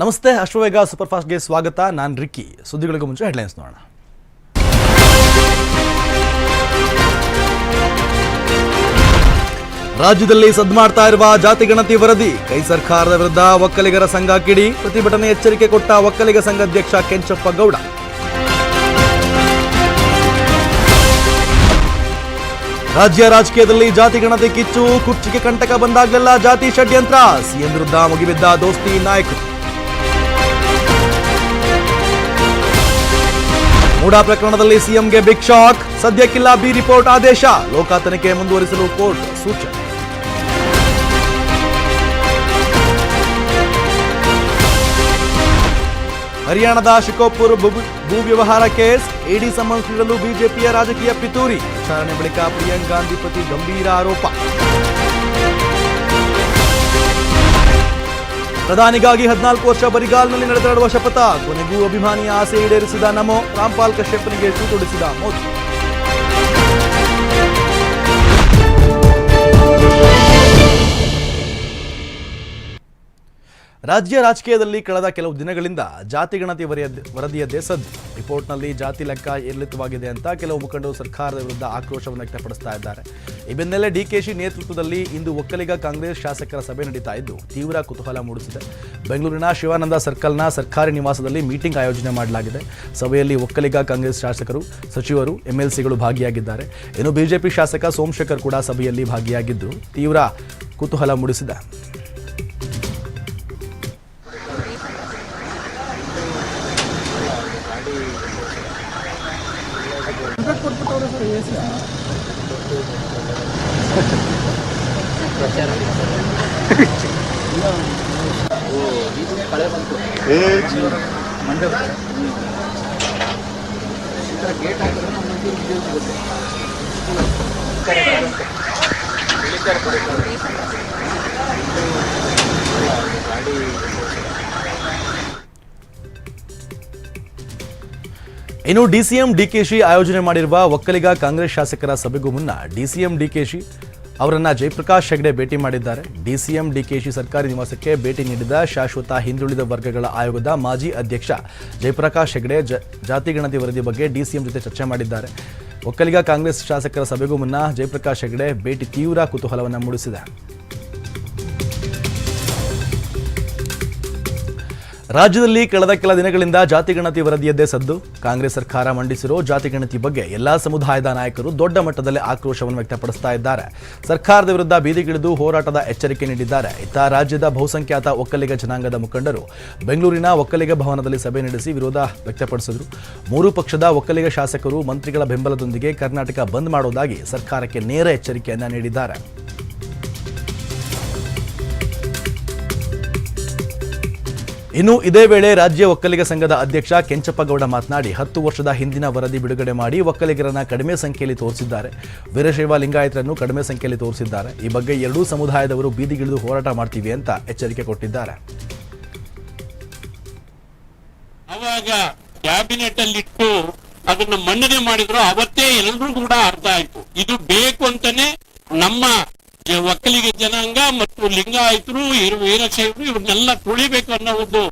ನಮಸ್ತೆ ಅಶ್ವವೇಗ ಸೂಪರ್ ಫಾಸ್ಟ್ಗೆ ಸ್ವಾಗತ. ನಾನು ರಿಕ್ಕಿ. ಸುದ್ದಿಗಳಿಗೂ ಮುಂಚೆ ಹೆಡ್ಲೈನ್ಸ್ ನೋಡೋಣ. ರಾಜ್ಯದಲ್ಲಿ ಸದ್ಮಾಡ್ತಾ ಇರುವ ಜಾತಿ ಗಣತಿ ವರದಿ. ಕೈ ಸರ್ಕಾರದ ವಿರುದ್ಧ ಒಕ್ಕಲಿಗರ ಸಂಘ ಕಿಡಿ. ಪ್ರತಿಭಟನೆ ಎಚ್ಚರಿಕೆ ಕೊಟ್ಟ ಒಕ್ಕಲಿಗ ಸಂಘಾಧ್ಯಕ್ಷ ಕೆಂಚಪ್ಪ ಗೌಡ. ರಾಜ್ಯ ರಾಜಕೀಯದಲ್ಲಿ ಜಾತಿ ಗಣತಿ ಕಿಚ್ಚು, ಕುರ್ಚಿಗೆ ಕಂಟಕ ಬಂದಾಗಲೆಲ್ಲ ಜಾತಿ ಷಡ್ಯಂತ್ರ. ಸಿಎಂ ವಿರುದ್ಧ ಮುಗಿಬಿದ್ದ ದೋಸ್ತಿ ನಾಯಕರು. ಮೂಡಾ ಪ್ರಕರಣದಲ್ಲಿ ಸಿಎಂಗೆ ಬಿಗ್ ಶಾಕ್. ಸದ್ಯಕ್ಕಿಲ್ಲ ಬಿ ರಿಪೋರ್ಟ್ ಆದೇಶ. ಲೋಕ ತನಿಖೆ ಮುಂದುವರಿಸಲು ಕೋರ್ಟ್ ಸೂಚನೆ. ಹರಿಯಾಣದ ಶಿಕೋಪುರ್ ಭೂ ವ್ಯವಹಾರ ಕೇಸ್. ಇಡಿ ಸಮನ್ಸ್ ನೀಡಲು ಬಿಜೆಪಿಯ ರಾಜಕೀಯ ಪಿತೂರಿ. ವಿಚಾರಣೆ ಬಳಿಕ ಪ್ರಿಯಾಂಕ್ ಗಾಂಧಿ ಪತಿ ಗಂಭೀರ ಆರೋಪ. ಪ್ರಧಾನಿಗಾಗಿ ಹದಿನಾಲ್ಕು ವರ್ಷ ಬರಿಗಾಲ್ನಲ್ಲಿ ನಡೆದಾಡುವ ಶಪಥ, ಕೊನೆಗೂ ಅಭಿಮಾನಿಯ ಆಸೆ ಈಡೇರಿಸಿದ ನಮೋ, ರಾಮ್ಪಾಲ್ ಕಶ್ಯಪ್ನಿಗೆ ತೂತೊಡಿಸಿದ ಮೋದಿ. ರಾಜ್ಯ ರಾಜಕೀಯದಲ್ಲಿ ಕಳೆದ ಕೆಲವು ದಿನಗಳಿಂದ ಜಾತಿ ಗಣತಿ ವರದಿಯ ದೇಸದ್ ರಿಪೋರ್ಟ್ನಲ್ಲಿ ಜಾತಿ ಲೆಕ್ಕ ಏರಿಳಿತವಾಗಿದೆ ಅಂತ ಕೆಲವು ಮುಖಂಡರು ಸರ್ಕಾರದ ವಿರುದ್ಧ ಆಕ್ರೋಶವನ್ನು ವ್ಯಕ್ತಪಡಿಸ್ತಾ ಇದ್ದಾರೆ. ಈ ಬೆನ್ನಲ್ಲೇ ಡಿಕೆಶಿ ನೇತೃತ್ವದಲ್ಲಿ ಇಂದು ಒಕ್ಕಲಿಗ ಕಾಂಗ್ರೆಸ್ ಶಾಸಕರ ಸಭೆ ನಡೀತಾ ಇದ್ದು, ತೀವ್ರ ಕುತೂಹಲ ಮೂಡಿಸಿದೆ. ಬೆಂಗಳೂರಿನ ಶಿವಾನಂದ ಸರ್ಕಲ್ನ ಸರ್ಕಾರಿ ನಿವಾಸದಲ್ಲಿ ಮೀಟಿಂಗ್ ಆಯೋಜನೆ ಮಾಡಲಾಗಿದೆ. ಸಭೆಯಲ್ಲಿ ಒಕ್ಕಲಿಗ ಕಾಂಗ್ರೆಸ್ ಶಾಸಕರು, ಸಚಿವರು, ಎಂಎಲ್ಸಿಗಳು ಭಾಗಿಯಾಗಿದ್ದಾರೆ. ಇನ್ನು ಬಿಜೆಪಿ ಶಾಸಕ ಸೋಮಶೇಖರ್ ಕೂಡ ಸಭೆಯಲ್ಲಿ ಭಾಗಿಯಾಗಿದ್ದು, ತೀವ್ರ ಕುತೂಹಲ ಮೂಡಿಸಿದೆ. ಕೊಟ್ಬಿಟ್ಟವ್ರೆ sir A C Mandya gate ಹಾಕಿದ್ರೆ ಗಾಡಿ ಇನ್ನು ಡಿಸಿಎಂ ಡಿಕೆಶಿ ಆಯೋಜನೆ ಮಾಡಿರುವ ಒಕ್ಕಲಿಗ ಕಾಂಗ್ರೆಸ್ ಶಾಸಕರ ಸಭೆಗೂ ಮುನ್ನ ಡಿಸಿಎಂ ಡಿಕೆಶಿ ಅವರನ್ನ ಜಯಪ್ರಕಾಶ್ ಹೆಗ್ಡೆ ಭೇಟಿ ಮಾಡಿದ್ದಾರೆ. ಡಿಸಿಎಂ ಡಿಕೆಶಿ ಸರ್ಕಾರಿ ನಿವಾಸಕ್ಕೆ ಭೇಟಿ ನೀಡಿದ ಶಾಶ್ವತ ಹಿಂದುಳಿದ ವರ್ಗಗಳ ಆಯೋಗದ ಮಾಜಿ ಅಧ್ಯಕ್ಷ ಜಯಪ್ರಕಾಶ್ ಹೆಗ್ಡೆ ಜಾತಿ ಗಣತಿ ವರದಿ ಬಗ್ಗೆ ಡಿಸಿಎಂ ಜೊತೆ ಚರ್ಚೆ ಮಾಡಿದ್ದಾರೆ. ಒಕ್ಕಲಿಗ ಕಾಂಗ್ರೆಸ್ ಶಾಸಕರ ಸಭೆಗೂ ಮುನ್ನ ಜಯಪ್ರಕಾಶ್ ಹೆಗ್ಡೆ ಭೇಟಿ ತೀವ್ರ ಕುತೂಹಲವನ್ನು ಮೂಡಿಸಿದೆ. ರಾಜ್ಯದಲ್ಲಿ ಕಳೆದ ಕೆಲ ದಿನಗಳಿಂದ ಜಾತಿ ಗಣತಿ ವರದಿಯದ್ದೇ ಸದ್ದು. ಕಾಂಗ್ರೆಸ್ ಸರ್ಕಾರ ಮಂಡಿಸಿರೋ ಜಾತಿ ಗಣತಿ ಬಗ್ಗೆ ಎಲ್ಲಾ ಸಮುದಾಯದ ನಾಯಕರು ದೊಡ್ಡ ಮಟ್ಟದಲ್ಲಿ ಆಕ್ರೋಶವನ್ನು ವ್ಯಕ್ತಪಡಿಸ್ತಾ ಇದ್ದಾರೆ. ಸರ್ಕಾರದ ವಿರುದ್ಧ ಬೀದಿಗಿಳಿದು ಹೋರಾಟದ ಎಚ್ಚರಿಕೆ ನೀಡಿದ್ದಾರೆ. ಇತ್ತ ರಾಜ್ಯದ ಬಹುಸಂಖ್ಯಾತ ಒಕ್ಕಲಿಗ ಜನಾಂಗದ ಮುಖಂಡರು ಬೆಂಗಳೂರಿನ ಒಕ್ಕಲಿಗ ಭವನದಲ್ಲಿ ಸಭೆ ನಡೆಸಿ ವಿರೋಧ ವ್ಯಕ್ತಪಡಿಸಿದರು. ಮೂರು ಪಕ್ಷದ ಒಕ್ಕಲಿಗ ಶಾಸಕರು ಮಂತ್ರಿಗಳ ಬೆಂಬಲದೊಂದಿಗೆ ಕರ್ನಾಟಕ ಬಂದ್ ಮಾಡೋದಾಗಿ ಸರ್ಕಾರಕ್ಕೆ ನೇರ ಎಚ್ಚರಿಕೆಯನ್ನ ನೀಡಿದ್ದಾರೆ. ಇನ್ನು ಇದೇ ವೇಳೆ ರಾಜ್ಯ ಒಕ್ಕಲಿಗ ಸಂಘದ ಅಧ್ಯಕ್ಷ ಕೆಂಚಪ್ಪಗೌಡ ಮಾತನಾಡಿ, ಹತ್ತು ವರ್ಷದ ಹಿಂದಿನ ವರದಿ ಬಿಡುಗಡೆ ಮಾಡಿ ಒಕ್ಕಲಿಗರನ್ನ ಕಡಿಮೆ ಸಂಖ್ಯೆಯಲ್ಲಿ ತೋರಿಸಿದ್ದಾರೆ. ವೀರಶೈವ ಲಿಂಗಾಯತರನ್ನು ಕಡಿಮೆ ಸಂಖ್ಯೆಯಲ್ಲಿ ತೋರಿಸಿದ್ದಾರೆ. ಈ ಬಗ್ಗೆ ಎರಡೂ ಸಮುದಾಯದವರು ಬೀದಿಗಿಳಿದು ಹೋರಾಟ ಮಾಡ್ತೀವಿ ಅಂತ ಎಚ್ಚರಿಕೆ ಕೊಟ್ಟಿದ್ದಾರೆ. ಅವಾಗ ಕ್ಯಾಬಿನೆಟ್ ಅದನ್ನ ಮನ್ನಣೆ ಮಾಡಿದ್ರು, ಅವತ್ತೇ ಎಲ್ಲರೂ ಕೂಡ ಅರ್ಥ ಆಯ್ತು. ಇದು ಬೇಕು ಅಂತಾನೆ ನಮ್ಮ ಒಕ್ಕಲಿಗ ಜನಾಂಗ ಮತ್ತು ಲಿಂಗಾಯತರು ಇರು ವೀರಶೈವರು ಇವ್ರನ್ನೆಲ್ಲ ತುಳಿಬೇಕು ಅನ್ನೋ ಒಂದು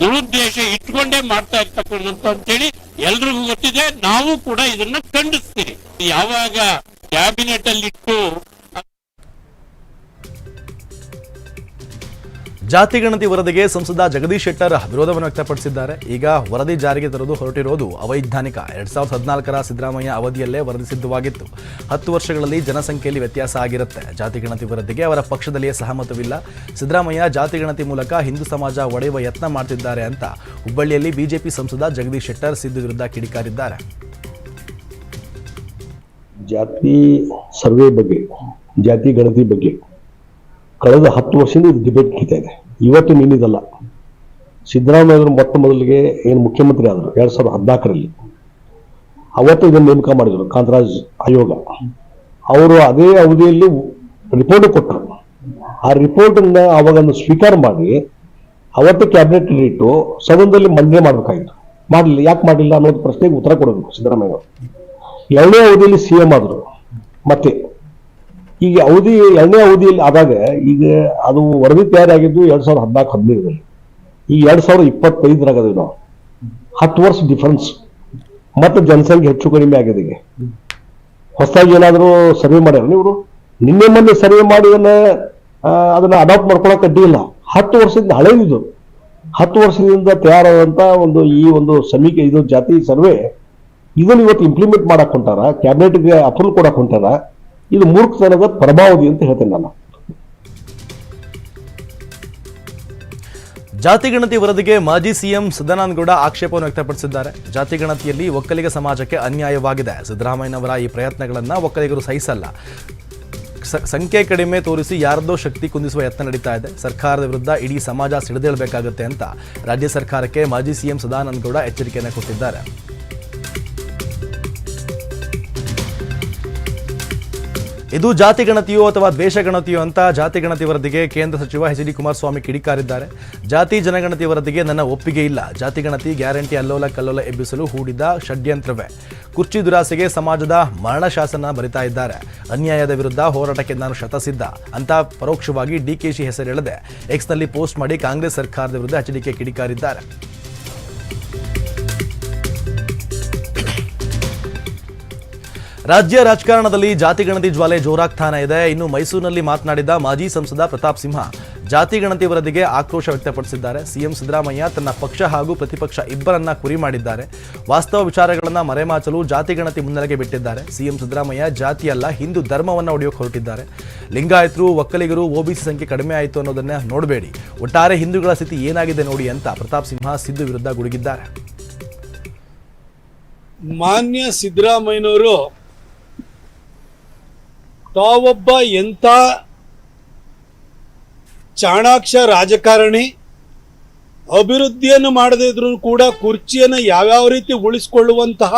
ದುರುದ್ದೇಶ ಇಟ್ಕೊಂಡೇ ಮಾಡ್ತಾ ಇರ್ತಕ್ಕಂಥ ಅಂತೇಳಿ ಎಲ್ರಿಗೂ ಗೊತ್ತಿದೆ. ನಾವು ಕೂಡ ಇದನ್ನ ಖಂಡಿಸ್ತೀವಿ. ಯಾವಾಗ ಕ್ಯಾಬಿನೆಟ್ ಅಲ್ಲಿ ಇಟ್ಟು ಜಾತಿ ಗಣತಿ ವರದಿಗೆ ಸಂಸದ ಜಗದೀಶ್ ಶೆಟ್ಟರ್ ವಿರೋಧವನ್ನು ವ್ಯಕ್ತಪಡಿಸಿದ್ದಾರೆ. ಈಗ ವರದಿ ಜಾರಿಗೆ ತರಲು ಹೊರಟಿರೋದು ಅವೈಜ್ಞಾನಿಕ. ಎರಡ್ ಸಾವಿರದ ಹದಿನಾಲ್ಕರ ಸಿದ್ದರಾಮಯ್ಯ ಅವಧಿಯಲ್ಲೇ ವರದಿ ಸಿದ್ಧವಾಗಿತ್ತು. ಹತ್ತು ವರ್ಷಗಳಲ್ಲಿ ಜನಸಂಖ್ಯೆಯಲ್ಲಿ ವ್ಯತ್ಯಾಸ ಆಗಿರುತ್ತೆ. ಜಾತಿ ಗಣತಿ ವರದಿಗೆ ಅವರ ಪಕ್ಷದಲ್ಲಿಯೇ ಸಹಮತವಿಲ್ಲ. ಸಿದ್ದರಾಮಯ್ಯ ಜಾತಿ ಗಣತಿ ಮೂಲಕ ಹಿಂದೂ ಸಮಾಜ ಒಡೆಯುವ ಯತ್ನ ಮಾಡ್ತಿದ್ದಾರೆ ಅಂತ ಹುಬ್ಬಳ್ಳಿಯಲ್ಲಿ ಬಿಜೆಪಿ ಸಂಸದ ಜಗದೀಶ್ ಶೆಟ್ಟರ್ ಸಿದ್ದು ವಿರುದ್ಧ ಕಿಡಿಕಾರಿದ್ದಾರೆ. ಜಾತಿ ಸರ್ವೆ ಬಗ್ಗೆ, ಜಾತಿ ಗಣತಿ ಬಗ್ಗೆ ಕಳೆದ ಹತ್ತು ವರ್ಷದಿಂದ ಇದು ಡಿಬೇಟ್ ನಡೀತಾ ಇದೆ. ಇವತ್ತು ನಿನ್ನಿದಲ್ಲ. ಸಿದ್ದರಾಮಯ್ಯ ಅವರು ಮೊಟ್ಟ ಮೊದಲಿಗೆ ಏನು ಮುಖ್ಯಮಂತ್ರಿ ಆದರು, ಎರಡು ಸಾವಿರದ ಹದಿನಾಲ್ಕರಲ್ಲಿ. ಅವತ್ತು ಇದನ್ನು ನೇಮಕ ಮಾಡಿದರು, ಕಾಂತರಾಜ್ ಆಯೋಗ. ಅವರು ಅದೇ ಅವಧಿಯಲ್ಲಿ ರಿಪೋರ್ಟ್ ಕೊಟ್ಟರು. ಆ ರಿಪೋರ್ಟನ್ನು ಅವಾಗನ್ನು ಸ್ವೀಕಾರ ಮಾಡಿ, ಅವತ್ತು ಕ್ಯಾಬಿನೆಟ್ ಇಟ್ಟು ಸದನದಲ್ಲಿ ಮಂಡನೆ ಮಾಡಬೇಕಾಗಿತ್ತು. ಮಾಡಲಿಲ್ಲ. ಯಾಕೆ ಮಾಡಲಿಲ್ಲ ಅನ್ನೋದು ಪ್ರಶ್ನೆಗೆ ಉತ್ತರ ಕೊಡಬೇಕು ಸಿದ್ದರಾಮಯ್ಯ ಅವರು. ಎರಡನೇ ಅವಧಿಯಲ್ಲಿ ಸಿ ಎಂ ಆದರು. ಮತ್ತೆ ಈಗ ಅವಧಿ ಎರಡನೇ ಅವಧಿಯಲ್ಲಿ ಆದಾಗ ಈಗ ಅದು ವರದಿ ತಯಾರಾಗಿದ್ದು ಎರಡು ಸಾವಿರದ ಹದಿನಾಲ್ಕು ಹದಿನೈದರಲ್ಲಿ ಈಗ ಎರಡ್ ಸಾವಿರದ ಇಪ್ಪತ್ತೈದರಾಗ ನಾವು ಹತ್ತು ವರ್ಷ ಡಿಫ್ರೆನ್ಸ್ ಮತ್ತೆ ಜನಸಂಖ್ಯೆ ಹೆಚ್ಚು ಕಡಿಮೆ ಆಗಿದೆ ಈಗ. ಹೊಸದಾಗಿ ಏನಾದರೂ ಸರ್ವೆ ಮಾಡ್ಯಾರ ಇವರು ನಿನ್ನೆ ಮೊನ್ನೆ ಸರ್ವೆ ಮಾಡಿ ಅದನ್ನು ಆ, ಅಡಾಪ್ಟ್ ಮಾಡ್ಕೊಳಕ್ಕೆ ಇಲ್ಲ. ಹತ್ತು ವರ್ಷದಿಂದ ಹಳೇದಿದು. ಹತ್ತು ವರ್ಷದಿಂದ ತಯಾರಾದಂಥ ಒಂದು ಈ ಒಂದು ಸಮೀಕೆ ಇದು ಜಾತಿ ಸರ್ವೆ ಇದನ್ನು ಇವತ್ತು ಇಂಪ್ಲಿಮೆಂಟ್ ಮಾಡಕ್ಕೆ ಹೊಂಟಾರ ಕ್ಯಾಬಿನೆಟ್ಗೆ ಅಪ್ರೂವಲ್ ಕೊಡಕ್ಕೆ ಹೊಂಟಾರ. ಇದು ಮೂರ್ಖತನದ ಪ್ರಭಾವದಿ ಅಂತ ಹೇಳ್ತೇನೆ ನಾನು. ಜಾತಿ ಗಣತಿ ವರದಿಗೆ ಮಾಜಿ ಸಿಎಂ ಸದಾನಂದಗೌಡ ಆಕ್ಷೇಪವನ್ನು ವ್ಯಕ್ತಪಡಿಸಿದ್ದಾರೆ. ಜಾತಿ ಗಣತಿಯಲ್ಲಿ ಒಕ್ಕಲಿಗ ಸಮಾಜಕ್ಕೆ ಅನ್ಯಾಯವಾಗಿದೆ. ಸಿದ್ದರಾಮಯ್ಯನವರ ಈ ಪ್ರಯತ್ನಗಳನ್ನು ಒಕ್ಕಲಿಗರು ಸಹಿಸಲ್ಲ. ಸಂಖ್ಯೆ ಕಡಿಮೆ ತೋರಿಸಿ ಯಾರದೋ ಶಕ್ತಿ ಕುಂದಿಸುವ ಯತ್ನ ನಡೀತಾ ಇದೆ. ಸರ್ಕಾರದ ವಿರುದ್ಧ ಇಡೀ ಸಮಾಜ ಸಿಡಿದೇಳಬೇಕಾಗುತ್ತೆ ಅಂತ ರಾಜ್ಯ ಸರ್ಕಾರಕ್ಕೆ ಮಾಜಿ ಸಿಎಂ ಸದಾನಂದಗೌಡ ಎಚ್ಚರಿಕೆಯನ್ನು ಕೊಟ್ಟಿದ್ದಾರೆ. ಇದು ಜಾತಿ ಗಣತಿಯೋ ಅಥವಾ ದೇಶ ಗಣತಿಯೋ ಅಂತ ಜಾತಿ ಗಣತಿ ವರದಿಗೆ ಕೇಂದ್ರ ಸಚಿವ ಎಚ್ ಡಿ ಕುಮಾರಸ್ವಾಮಿ ಕಿಡಿಕಾರಿದ್ದಾರೆ. ಜಾತಿ ಜನಗಣತಿ ವರದಿಗೆ ನನ್ನ ಒಪ್ಪಿಗೆ ಇಲ್ಲ. ಜಾತಿ ಗಣತಿ ಗ್ಯಾರಂಟಿ ಅಲ್ಲೋಲ ಕಲ್ಲೋಲ ಎಬ್ಬಿಸಲು ಹೂಡಿದ ಷಡ್ಯಂತ್ರವೇ. ಕುರ್ಚಿ ದುರಾಸೆಗೆ ಸಮಾಜದ ಮರಣ ಶಾಸನ ಬರಿತಾ ಇದ್ದಾರೆ. ಅನ್ಯಾಯದ ವಿರುದ್ಧ ಹೋರಾಟಕ್ಕೆ ನಾನು ಶತಸಿದ್ಧ. ಅಂತ ಪರೋಕ್ಷವಾಗಿ ಡಿಕೆಶಿ ಹೆಸರೆಳೆದೆ ಎಕ್ಸ್ನಲ್ಲಿ ಪೋಸ್ಟ್ ಮಾಡಿ ಕಾಂಗ್ರೆಸ್ ಸರ್ಕಾರದ ವಿರುದ್ಧ ಎಚ್ ಡಿಕೆ ಕಿಡಿಕಾರಿದ್ದಾರೆ. ರಾಜ್ಯ ರಾಜಕಾರಣದಲ್ಲಿ ಜಾತಿ ಗಣತಿ ಜ್ವಾಲೆ ಜೋರಾಗ್ತಾನೆ ಇದೆ. ಇನ್ನು ಮೈಸೂರಿನಲ್ಲಿ ಮಾತನಾಡಿದ ಮಾಜಿ ಸಂಸದ ಪ್ರತಾಪ್ ಸಿಂಹ ಜಾತಿ ಗಣತಿ ವರದಿಗೆ ಆಕ್ರೋಶ ವ್ಯಕ್ತಪಡಿಸಿದ್ದಾರೆ. ಸಿಎಂ ಸಿದ್ದರಾಮಯ್ಯ ತನ್ನ ಪಕ್ಷ ಹಾಗೂ ಪ್ರತಿಪಕ್ಷ ಇಬ್ಬರನ್ನ ಕುರಿ ಮಾಡಿದ್ದಾರೆ. ವಾಸ್ತವ ವಿಚಾರಗಳನ್ನ ಮರೆಮಾಚಲು ಜಾತಿ ಗಣತಿ ಮುನ್ನೆಲೆಗೆ ಬಿಟ್ಟಿದ್ದಾರೆ. ಸಿಎಂ ಸಿದ್ದರಾಮಯ್ಯ ಜಾತಿಯಲ್ಲ, ಹಿಂದೂ ಧರ್ಮವನ್ನು ಒಡೆಯೋಕೆ ಹೊರಟಿದ್ದಾರೆ. ಲಿಂಗಾಯತರು, ಒಕ್ಕಲಿಗರು ಒಬಿಸಿ ಸಂಖ್ಯೆ ಕಡಿಮೆ ಆಯಿತು ಅನ್ನೋದನ್ನ ನೋಡಬೇಡಿ. ಒಟ್ಟಾರೆ ಹಿಂದೂಗಳ ಸ್ಥಿತಿ ಏನಾಗಿದೆ ನೋಡಿ ಅಂತ ಪ್ರತಾಪ್ ಸಿಂಹ ಸಿದ್ದು ವಿರುದ್ಧ ಗುಡುಗಿದ್ದಾರೆ. ಮಾನ್ಯ ಸಿದ್ದರಾಮಯ್ಯನವರು ತಾವೊಬ್ಬ ಎಂಥ ಚಾಣಾಕ್ಷ ರಾಜಕಾರಣಿ, ಅಭಿವೃದ್ಧಿಯನ್ನು ಮಾಡದೇ ಇದ್ರೂ ಕೂಡ ಕುರ್ಚಿಯನ್ನು ಯಾವ್ಯಾವ ರೀತಿ ಉಳಿಸ್ಕೊಳ್ಳುವಂತಹ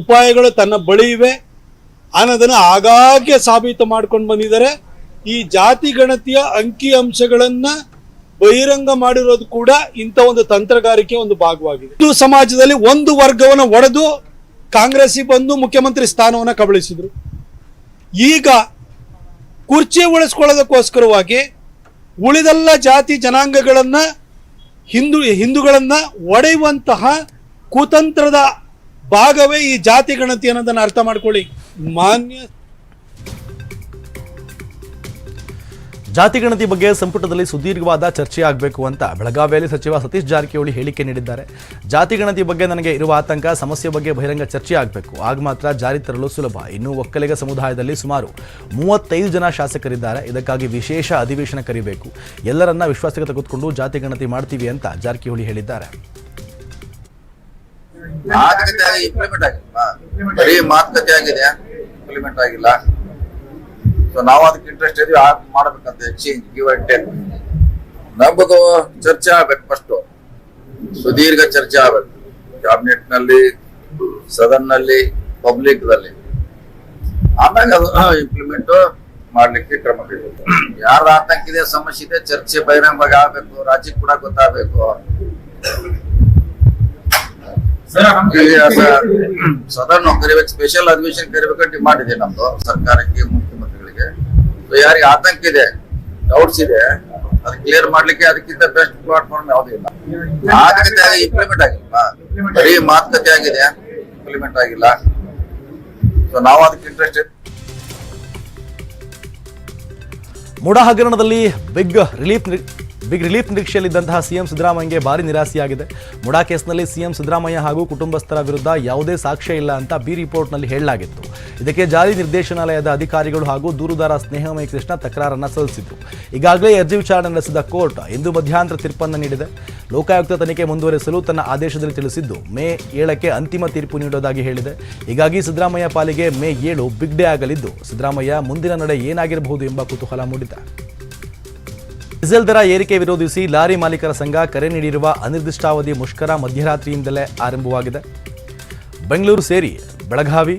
ಉಪಾಯಗಳು ತನ್ನ ಬಳಿ ಇವೆ, ಅನ್ನೋದನ್ನು ಆಗಾಗ್ಗೆ ಸಾಬೀತು ಮಾಡ್ಕೊಂಡು ಬಂದಿದ್ದಾರೆ. ಈ ಜಾತಿ ಗಣತಿಯ ಅಂಕಿ ಅಂಶಗಳನ್ನು ಬಹಿರಂಗ ಮಾಡಿರೋದು ಕೂಡ ಇಂಥ ಒಂದು ತಂತ್ರಗಾರಿಕೆ ಒಂದು ಭಾಗವಾಗಿದೆ. ಹಿಂದೂ ಸಮಾಜದಲ್ಲಿ ಒಂದು ವರ್ಗವನ್ನು ಒಡೆದು ಕಾಂಗ್ರೆಸ್ಸಿಗೆ ಬಂದು ಮುಖ್ಯಮಂತ್ರಿ ಸ್ಥಾನವನ್ನು ಕಬಳಿಸಿದ್ರು. ಈಗ ಕುರ್ಚಿ ಉಳಿಸ್ಕೊಳ್ಳೋದಕ್ಕೋಸ್ಕರವಾಗಿ ಉಳಿದೆಲ್ಲ ಜಾತಿ ಜನಾಂಗಗಳನ್ನು, ಹಿಂದೂ, ಹಿಂದೂಗಳನ್ನು ಒಡೆಯುವಂತಹ ಕುತಂತ್ರದ ಭಾಗವೇ ಈ ಜಾತಿ ಗಣತಿ ಅನ್ನೋದನ್ನು ಅರ್ಥ ಮಾಡ್ಕೊಳ್ಳಿ. ಮಾನ್ಯ ಜಾತಿ ಗಣತಿ ಬಗ್ಗೆ ಸಂಪುಟದಲ್ಲಿ ಸುದೀರ್ಘವಾದ ಚರ್ಚೆ ಆಗಬೇಕು ಅಂತ ಬೆಳಗಾವಿಯಲ್ಲಿ ಸಚಿವ ಸತೀಶ್ ಜಾರಕಿಹೊಳಿ ಹೇಳಿಕೆ ನೀಡಿದ್ದಾರೆ. ಜಾತಿಗಣತಿ ಬಗ್ಗೆ ನನಗೆ ಇರುವ ಆತಂಕ, ಸಮಸ್ಯೆ ಬಗ್ಗೆ ಬಹಿರಂಗ ಚರ್ಚೆ ಆಗಬೇಕು. ಆಗ ಮಾತ್ರ ಜಾರಿ ತರಲು ಸುಲಭ. ಇನ್ನು ಒಕ್ಕಲಿಗ ಸಮುದಾಯದಲ್ಲಿ ಸುಮಾರು ಮೂವತ್ತೈದು ಜನ ಶಾಸಕರಿದ್ದಾರೆ. ಇದಕ್ಕಾಗಿ ವಿಶೇಷ ಅಧಿವೇಶನ ಕರಿಬೇಕು. ಎಲ್ಲರನ್ನ ವಿಶ್ವಾಸಕ್ಕೆ ತೆಗೆದುಕೊಂಡು ಜಾತಿಗಣತಿ ಮಾಡ್ತೀವಿ ಅಂತ ಜಾರಕಿಹೊಳಿ ಹೇಳಿದ್ದಾರೆ. ಮಾತುಕತೆ ಆಗಿದೆ ಇಂಪ್ಲಿಮೆಂಟ್ ಆಗಿಲ್ಲ. ನಾವು ಅದಕ್ಕೆ ಇಂಟ್ರೆಸ್ಟ್ ಇದೀವಿ ಆ ಮಾಡ್ಬೇಕಂತ ಎಕ್ಸ್ಚೇಂಜ್ ಗಿವ್ ಅಂಡ್ ಟೇಕ್ ನಮ್ಮದು ಚರ್ಚೆ ಆಗ್ಬೇಕು ಫಸ್ಟ್ ಸುದೀರ್ಘ ಚರ್ಚೆ ಆಗ್ಬೇಕು. ಕ್ಯಾಬಿನೆಟ್ನಲ್ಲಿ ಸದನ್ನಲ್ಲಿ ಪಬ್ಲಿಕ್ನಲ್ಲಿ ಆಮೇಲೆ ಅದು ಇಂಪ್ಲಿಮೆಂಟ್ ಮಾಡ್ಲಿಕ್ಕೆ ಕ್ರಮ ಕೈಗೊಳ್ಬೇಕು. ಯಾರ ಆತಂಕ ಇದೆ ಸಮಸ್ಯೆ ಇದೆ ಚರ್ಚೆ ಬಹಿರಂಗವಾಗಿ ಆಗ್ಬೇಕು ರಾಜ್ಯಕ್ಕೆ ಕೂಡ ಗೊತ್ತಾಗಬೇಕು. ಸದನ್ ಕರಿಬೇಕು ಸ್ಪೆಷಲ್ ಅಧಿವೇಶನ ಕರಿಬೇಕು ಮಾಡಿದೆ ನಮ್ದು ಸರ್ಕಾರಕ್ಕೆ So ಯಾರಿಗೆ ಆತಂಕ ಇದೆ ಡೌಟ್ಸ್ ಇದೆ, ಅದು ಕ್ಲಿಯರ್ ಮಾಡ್ಲಿಕ್ಕೆ ಅದಕ್ಕಿಂತ ಬೆಸ್ಟ್ ಪ್ಲಾಟ್ಫಾರ್ಮ್ ಯಾವುದೂ ಇಲ್ಲ. ಮಾತುಕತೆ ಇಂಪ್ಲಿಮೆಂಟ್ ಆಗಿಲ್ಲ. ಬರೀ ಮಾತುಕತೆ ಆಗಿದೆ ಇಂಪ್ಲಿಮೆಂಟ್ ಆಗಿಲ್ಲ. ಸೊ ನಾವು ಅದಕ್ಕೆ ಇಂಟ್ರೆಸ್ಟ್ ಮೂಡ ಹಗರಣದಲ್ಲಿ ಬಿಗ್ ರಿಲೀಫ್ ಬಿಗ್ ರಿಲೀಫ್ ನಿರೀಕ್ಷೆಯಲ್ಲಿದ್ದಂತಹ ಸಿಎಂ ಸಿದ್ದರಾಮಯ್ಯಗೆ ಭಾರಿ ನಿರಾಸೆಯಾಗಿದೆ. ಮುಡಾ ಕೇಸ್ನಲ್ಲಿ ಸಿಎಂ ಸಿದ್ದರಾಮಯ್ಯ ಹಾಗೂ ಕುಟುಂಬಸ್ಥರ ವಿರುದ್ಧ ಯಾವುದೇ ಸಾಕ್ಷ್ಯ ಇಲ್ಲ ಅಂತ ಬಿ ರಿಪೋರ್ಟ್ನಲ್ಲಿ ಹೇಳಲಾಗಿತ್ತು. ಇದಕ್ಕೆ ಜಾರಿ ನಿರ್ದೇಶನಾಲಯದ ಅಧಿಕಾರಿಗಳು ಹಾಗೂ ದೂರುದಾರ ಸ್ನೇಹಮಯ ಕೃಷ್ಣ ತಕರಾರನ್ನು ಸಲ್ಲಿಸಿದ್ರು. ಈಗಾಗಲೇ ಅರ್ಜಿ ವಿಚಾರಣೆ ನಡೆಸಿದ ಕೋರ್ಟ್ ಇಂದು ಮಧ್ಯಂತರ ತೀರ್ಪನ್ನು ನೀಡಿದೆ. ಲೋಕಾಯುಕ್ತ ತನಿಖೆ ಮುಂದುವರೆಸಲು ತನ್ನ ಆದೇಶದಲ್ಲಿ ತಿಳಿಸಿದ್ದು, ಮೇ ಏಳಕ್ಕೆ ಅಂತಿಮ ತೀರ್ಪು ನೀಡೋದಾಗಿ ಹೇಳಿದೆ. ಹೀಗಾಗಿ ಸಿದ್ದರಾಮಯ್ಯ ಪಾಲಿಗೆ ಮೇ ಏಳು ಬಿಗ್ ಡೇ ಆಗಲಿದ್ದು, ಸಿದ್ದರಾಮಯ್ಯ ಮುಂದಿನ ನಡೆ ಏನಾಗಿರಬಹುದು ಎಂಬ ಕುತೂಹಲ ಮೂಡಿದೆ. ಡೀಸೆಲ್ ದರ ಏರಿಕೆ ವಿರೋಧಿಸಿ ಲಾರಿ ಮಾಲೀಕರ ಸಂಘ ಕರೆ ನೀಡಿರುವ ಅನಿರ್ದಿಷ್ಟಾವಧಿ ಮುಷ್ಕರ ಮಧ್ಯರಾತ್ರಿಯಿಂದಲೇ ಆರಂಭವಾಗಿದೆ. ಬೆಂಗಳೂರು ಸೇರಿ ಬೆಳಗಾವಿ,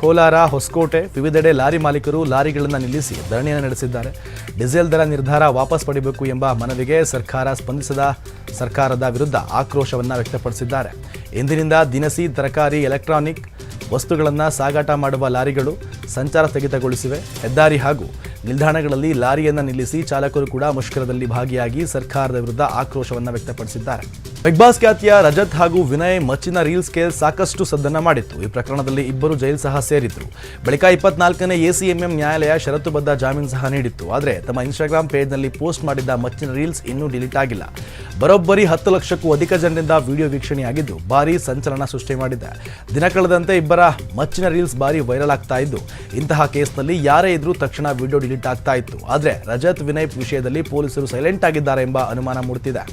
ಕೋಲಾರ, ಹೊಸಕೋಟೆ ವಿವಿಧೆಡೆ ಲಾರಿ ಮಾಲೀಕರು ಲಾರಿಗಳನ್ನು ನಿಲ್ಲಿಸಿ ಧರಣಿಯನ್ನು ನಡೆಸಿದ್ದಾರೆ. ಡೀಸೆಲ್ ದರ ನಿರ್ಧಾರ ವಾಪಸ್ ಪಡೆಯಬೇಕು ಎಂಬ ಮನವಿಗೆ ಸರ್ಕಾರ ಸ್ಪಂದಿಸದ ಸರ್ಕಾರದ ವಿರುದ್ಧ ಆಕ್ರೋಶವನ್ನು ವ್ಯಕ್ತಪಡಿಸಿದ್ದಾರೆ. ಇಂದಿನಿಂದ ದಿನಸಿ, ತರಕಾರಿ, ಎಲೆಕ್ಟ್ರಾನಿಕ್ ವಸ್ತುಗಳನ್ನು ಸಾಗಾಟ ಮಾಡುವ ಲಾರಿಗಳು ಸಂಚಾರ ಸ್ಥಗಿತಗೊಳಿಸಿವೆ. ಹೆದ್ದಾರಿ ಹಾಗೂ ನಿಲ್ದಾಣಗಳಲ್ಲಿ ಲಾರಿಯನ್ನು ನಿಲ್ಲಿಸಿ ಚಾಲಕರು ಕೂಡ ಮುಷ್ಕರದಲ್ಲಿ ಭಾಗಿಯಾಗಿ ಸರ್ಕಾರದ ವಿರುದ್ಧ ಆಕ್ರೋಶವನ್ನು ವ್ಯಕ್ತಪಡಿಸಿದ್ದಾರೆ. ಬಿಗ್ ಬಾಸ್ ಖ್ಯಾತಿಯ ರಜತ್ ಹಾಗೂ ವಿನಯ್ ಮಚ್ಚಿನ ರೀಲ್ಸ್ಗೆ ಸಾಕಷ್ಟು ಸದ್ದನ್ನ ಮಾಡಿತ್ತು. ಈ ಪ್ರಕರಣದಲ್ಲಿ ಇಬ್ಬರು ಜೈಲು ಸಹ ಸೇರಿದ್ರು. ಬಳಿಕ ಇಪ್ಪತ್ನಾಲ್ಕನೇ ಎಸಿಎಂಎಂ ನ್ಯಾಯಾಲಯ ಷರತ್ತುಬದ್ಧ ಜಾಮೀನು ಸಹ ನೀಡಿತ್ತು. ಆದರೆ ತಮ್ಮ ಇನ್ಸ್ಟಾಗ್ರಾಮ್ ಪೇಜ್ನಲ್ಲಿ ಪೋಸ್ಟ್ ಮಾಡಿದ್ದ ಮಚ್ಚಿನ ರೀಲ್ಸ್ ಇನ್ನೂ ಡಿಲೀಟ್ ಆಗಿಲ್ಲ. ಬರೋಬ್ಬರಿ ಹತ್ತು ಲಕ್ಷಕ್ಕೂ ಅಧಿಕ ಜನರಿಂದ ವಿಡಿಯೋ ವೀಕ್ಷಣೆಯಾಗಿದ್ದು, ಭಾರಿ ಸಂಚಲನ ಸೃಷ್ಟಿ ಮಾಡಿದೆ. ದಿನ ಕಳೆದಂತೆ ಇಬ್ಬರ ಮಚ್ಚಿನ ರೀಲ್ಸ್ ಭಾರಿ ವೈರಲ್ ಆಗ್ತಾ ಇದ್ದು, ಇಂತಹ ಕೇಸ್ನಲ್ಲಿ ಯಾರೇ ಇದ್ರೂ ತಕ್ಷಣ ವಿಡಿಯೋ ಡಿಲೀಟ್ ಆಗ್ತಾ ಇತ್ತು. ಆದರೆ ರಜತ್, ವಿನಯ್ ವಿಷಯದಲ್ಲಿ ಪೊಲೀಸರು ಸೈಲೆಂಟ್ ಆಗಿದ್ದಾರೆ ಎಂಬ ಅನುಮಾನ ಮೂಡುತ್ತಿದೆ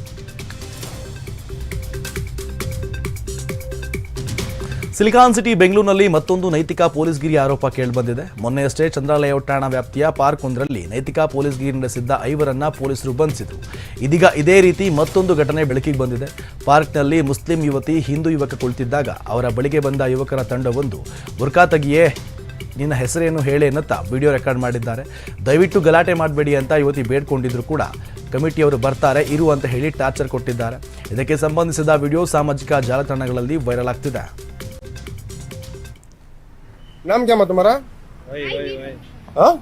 ಸಿಲಿಕಾನ್ ಸಿಟಿ ಬೆಂಗಳೂರಿನಲ್ಲಿ ಮತ್ತೊಂದು ನೈತಿಕ ಪೊಲೀಸ್ಗಿರಿ ಆರೋಪ ಕೇಳಿಬಂದಿದೆ. ಮೊನ್ನೆಯಷ್ಟೇ ಚಂದ್ರ ಲೇಔಟ್ ಠಾಣಾ ವ್ಯಾಪ್ತಿಯ ಪಾರ್ಕ್ ಒಂದರಲ್ಲಿ ನೈತಿಕ ಪೊಲೀಸ್ಗಿರಿ ನಡೆಸಿದ್ದ ಐವರನ್ನ ಪೊಲೀಸರು ಬಂಧಿಸಿದರು. ಇದೀಗ ಇದೇ ರೀತಿ ಮತ್ತೊಂದು ಘಟನೆ ಬೆಳಕಿಗೆ ಬಂದಿದೆ. ಪಾರ್ಕ್ನಲ್ಲಿ ಮುಸ್ಲಿಂ ಯುವತಿ ಹಿಂದೂ ಯುವಕ ಕುಳಿತಿದ್ದಾಗ ಅವರ ಬಳಿಗೆ ಬಂದ ಯುವಕರ ತಂಡವೊಂದು ಬುರ್ಕಾ ತಗಿಯೇ, ನಿನ್ನ ಹೆಸರೇನು ಹೇಳಿ ಅನ್ನುತ್ತಾ ವಿಡಿಯೋ ರೆಕಾರ್ಡ್ ಮಾಡಿದ್ದಾರೆ. ದಯವಿಟ್ಟು ಗಲಾಟೆ ಮಾಡಬೇಡಿ ಅಂತ ಯುವತಿ ಬೇಡ್ಕೊಂಡಿದ್ರು ಕೂಡ ಕಮಿಟಿಯವರು ಬರ್ತಾರೆ, ಇರು ಅಂತ ಹೇಳಿ ಟಾರ್ಚರ್ ಕೊಟ್ಟಿದ್ದಾರೆ. ಇದಕ್ಕೆ ಸಂಬಂಧಿಸಿದ ವಿಡಿಯೋ ಸಾಮಾಜಿಕ ಜಾಲತಾಣಗಳಲ್ಲಿ ವೈರಲ್ ಆಗ್ತಿದೆ. नाम क्या तुम्हारा? ભાઈ हाँ?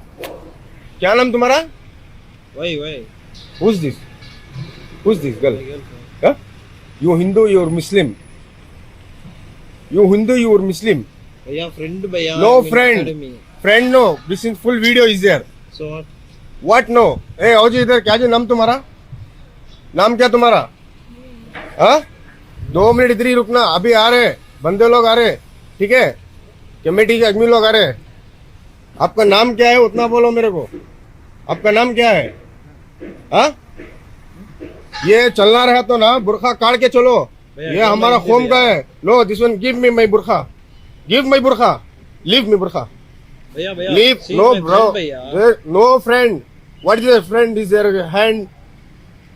क्या नाम तुम्हारा? वही वही। Who's this who's this girl you Hindu you're Muslim you Hindu you're Muslim भैया फ्रेंड भैया no friend friend no this is full video is there so what no ए आओ जी इधर क्या जी नाम तुम्हारा? नाम क्या तुम्हारा? हाँ? दो मिनट इधर ही रुकना। अभी आ रहे बंदे लोग आ रहे ठीक है? कमेटी मैं अजमी लोग अरे आपका नाम क्या है? उतना बोलो मेरे को। आपका नाम क्या है? आ? ये चलना रहा तो ना बुरखा काट के चलो। ये हमारा खोम का है। लो this one give me my बुरखा। गिव माई बुरखा। लिव मी बुरखा। Leave no bro no friend what is friend is there hand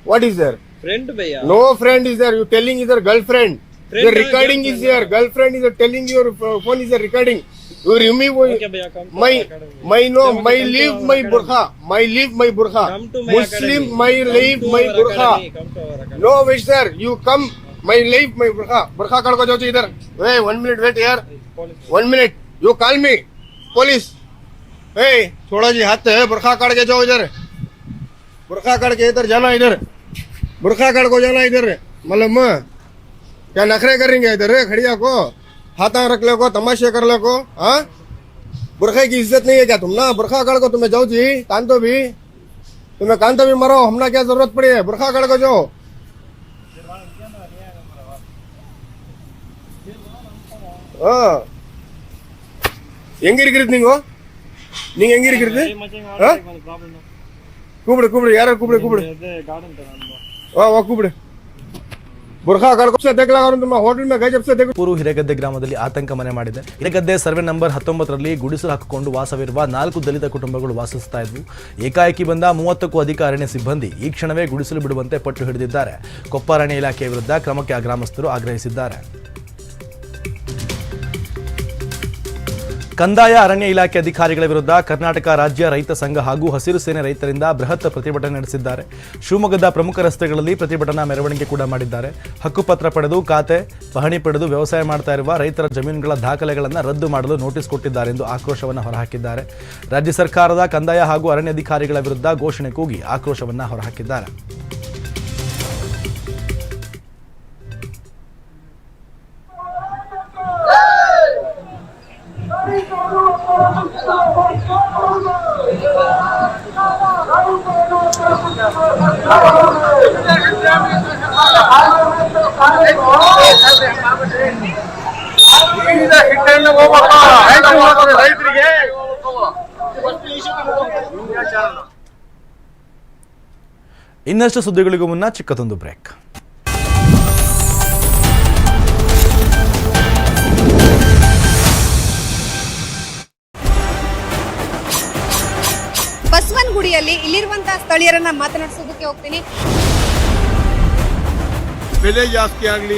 what is there friend भैया no friend is there you telling is there girl friend The recording is here. Girlfriend is telling your phone is a recording. You remove my my no my leave my burqa my leave my burqa Muslim my leave my burqa. No way sir. You come my leave my burqa burqa kadko jao idhar. Hey one minute wait here. One minute. You call me police. Hey thoda ji hath hai बुरखा kad ke jao idhar बुरखा kad ke idhar jana idhar बुरखा kad ko jana idhar मालूम क्या नखरे करेंगे इधर रे खड़िया को हाथा रख ले को तमाशे कर ले को हाँ बुरखे की इज्जत नहीं है क्या तुम ना बुरखा काट को तुम्हें जाओ जी कान तो भी तुम्हें कान तो भी मरो हमना क्या जरूरत पड़ी है बुरखा काट को जाओ हाँ ಹೆಂಗಿರ್ಕಿರಿದ್ ನೀವು ನೀ ಹೆಂಗಿರ್ಕಿರಿದ್ Hey, Machang, Huh? what is the problem now? ಕೂಬಿಡು ಕೂಬಿಡು ಯಾರು ಕೂಬಿಡು ಕೂಬಿಡು ಅದೇ garden ತರ ಅಲ್ವಾ? ವಾ ವಾ ಕೂಬಿಡು ಪೂರ್ವ ಹಿರೇಗದ್ದೆ ಗ್ರಾಮದಲ್ಲಿ ಆತಂಕ ಮನೆ ಮಾಡಿದೆ. ಹಿರೇಗದ್ದೆ ಸರ್ವೆ ನಂಬರ್ ಹತ್ತೊಂಬತ್ತರಲ್ಲಿ ಗುಡಿಸಲು ಹಾಕಿಕೊಂಡು ವಾಸವಿರುವ ನಾಲ್ಕು ದಲಿತ ಕುಟುಂಬಗಳು ವಾಸಿಸ್ತಾ ಇದ್ವು. ಏಕಾಏಕಿ ಬಂದ ಮೂವತ್ತಕ್ಕೂ ಅಧಿಕ ಅರಣ್ಯ ಸಿಬ್ಬಂದಿ ಈ ಕ್ಷಣವೇ ಗುಡಿಸಲು ಬಿಡುವಂತೆ ಪಟ್ಟು ಹಿಡಿದಿದ್ದಾರೆ. ಕೊಪ್ಪ ಅರಣ್ಯ ಇಲಾಖೆಯ ವಿರುದ್ಧ ಕ್ರಮಕ್ಕೆ ಆ ಗ್ರಾಮಸ್ಥರು ಆಗ್ರಹಿಸಿದ್ದಾರೆ. ಕಂದಾಯ ಅರಣ್ಯ ಇಲಾಖೆ ಅಧಿಕಾರಿಗಳ ವಿರುದ್ಧ ಕರ್ನಾಟಕ ರಾಜ್ಯ ರೈತ ಸಂಘ ಹಾಗೂ ಹಸಿರು ಸೇನೆ ರೈತರಿಂದ ಬೃಹತ್ ಪ್ರತಿಭಟನೆ ನಡೆಸಿದ್ದಾರೆ. ಶಿವಮೊಗ್ಗದ ಪ್ರಮುಖ ರಸ್ತೆಗಳಲ್ಲಿ ಪ್ರತಿಭಟನಾ ಮೆರವಣಿಗೆ ಕೂಡ ಮಾಡಿದ್ದಾರೆ. ಹಕ್ಕುಪತ್ರ ಪಡೆದು ಖಾತೆ, ಪಹಣಿ ಪಡೆದು ವ್ಯವಸಾಯ ಮಾಡ್ತಾ ರೈತರ ಜಮೀನುಗಳ ದಾಖಲೆಗಳನ್ನು ರದ್ದು ಮಾಡಲು ನೋಟಿಸ್ ಕೊಟ್ಟಿದ್ದಾರೆ ಎಂದು ಆಕ್ರೋಶವನ್ನು ಹೊರಹಾಕಿದ್ದಾರೆ. ರಾಜ್ಯ ಸರ್ಕಾರದ ಕಂದಾಯ ಹಾಗೂ ಅರಣ್ಯ ಅಧಿಕಾರಿಗಳ ವಿರುದ್ಧ ಘೋಷಣೆ ಕೂಗಿ ಆಕ್ರೋಶವನ್ನು ಹೊರಹಾಕಿದ್ದಾರೆ. ಇನ್ನಷ್ಟು ಸುದ್ದಿಗಳಿಗೂ ಮುನ್ನ ಚಿಕ್ಕದೊಂದು ಬ್ರೇಕ್. ಸ್ಥಳೀಯರನ್ನ ಮಾತನಾಡಿಸೋದಕ್ಕೆ ಹೋಗ್ತೀನಿ. ಬೆಲೆ ಜಾಸ್ತಿ ಆಗ್ಲಿ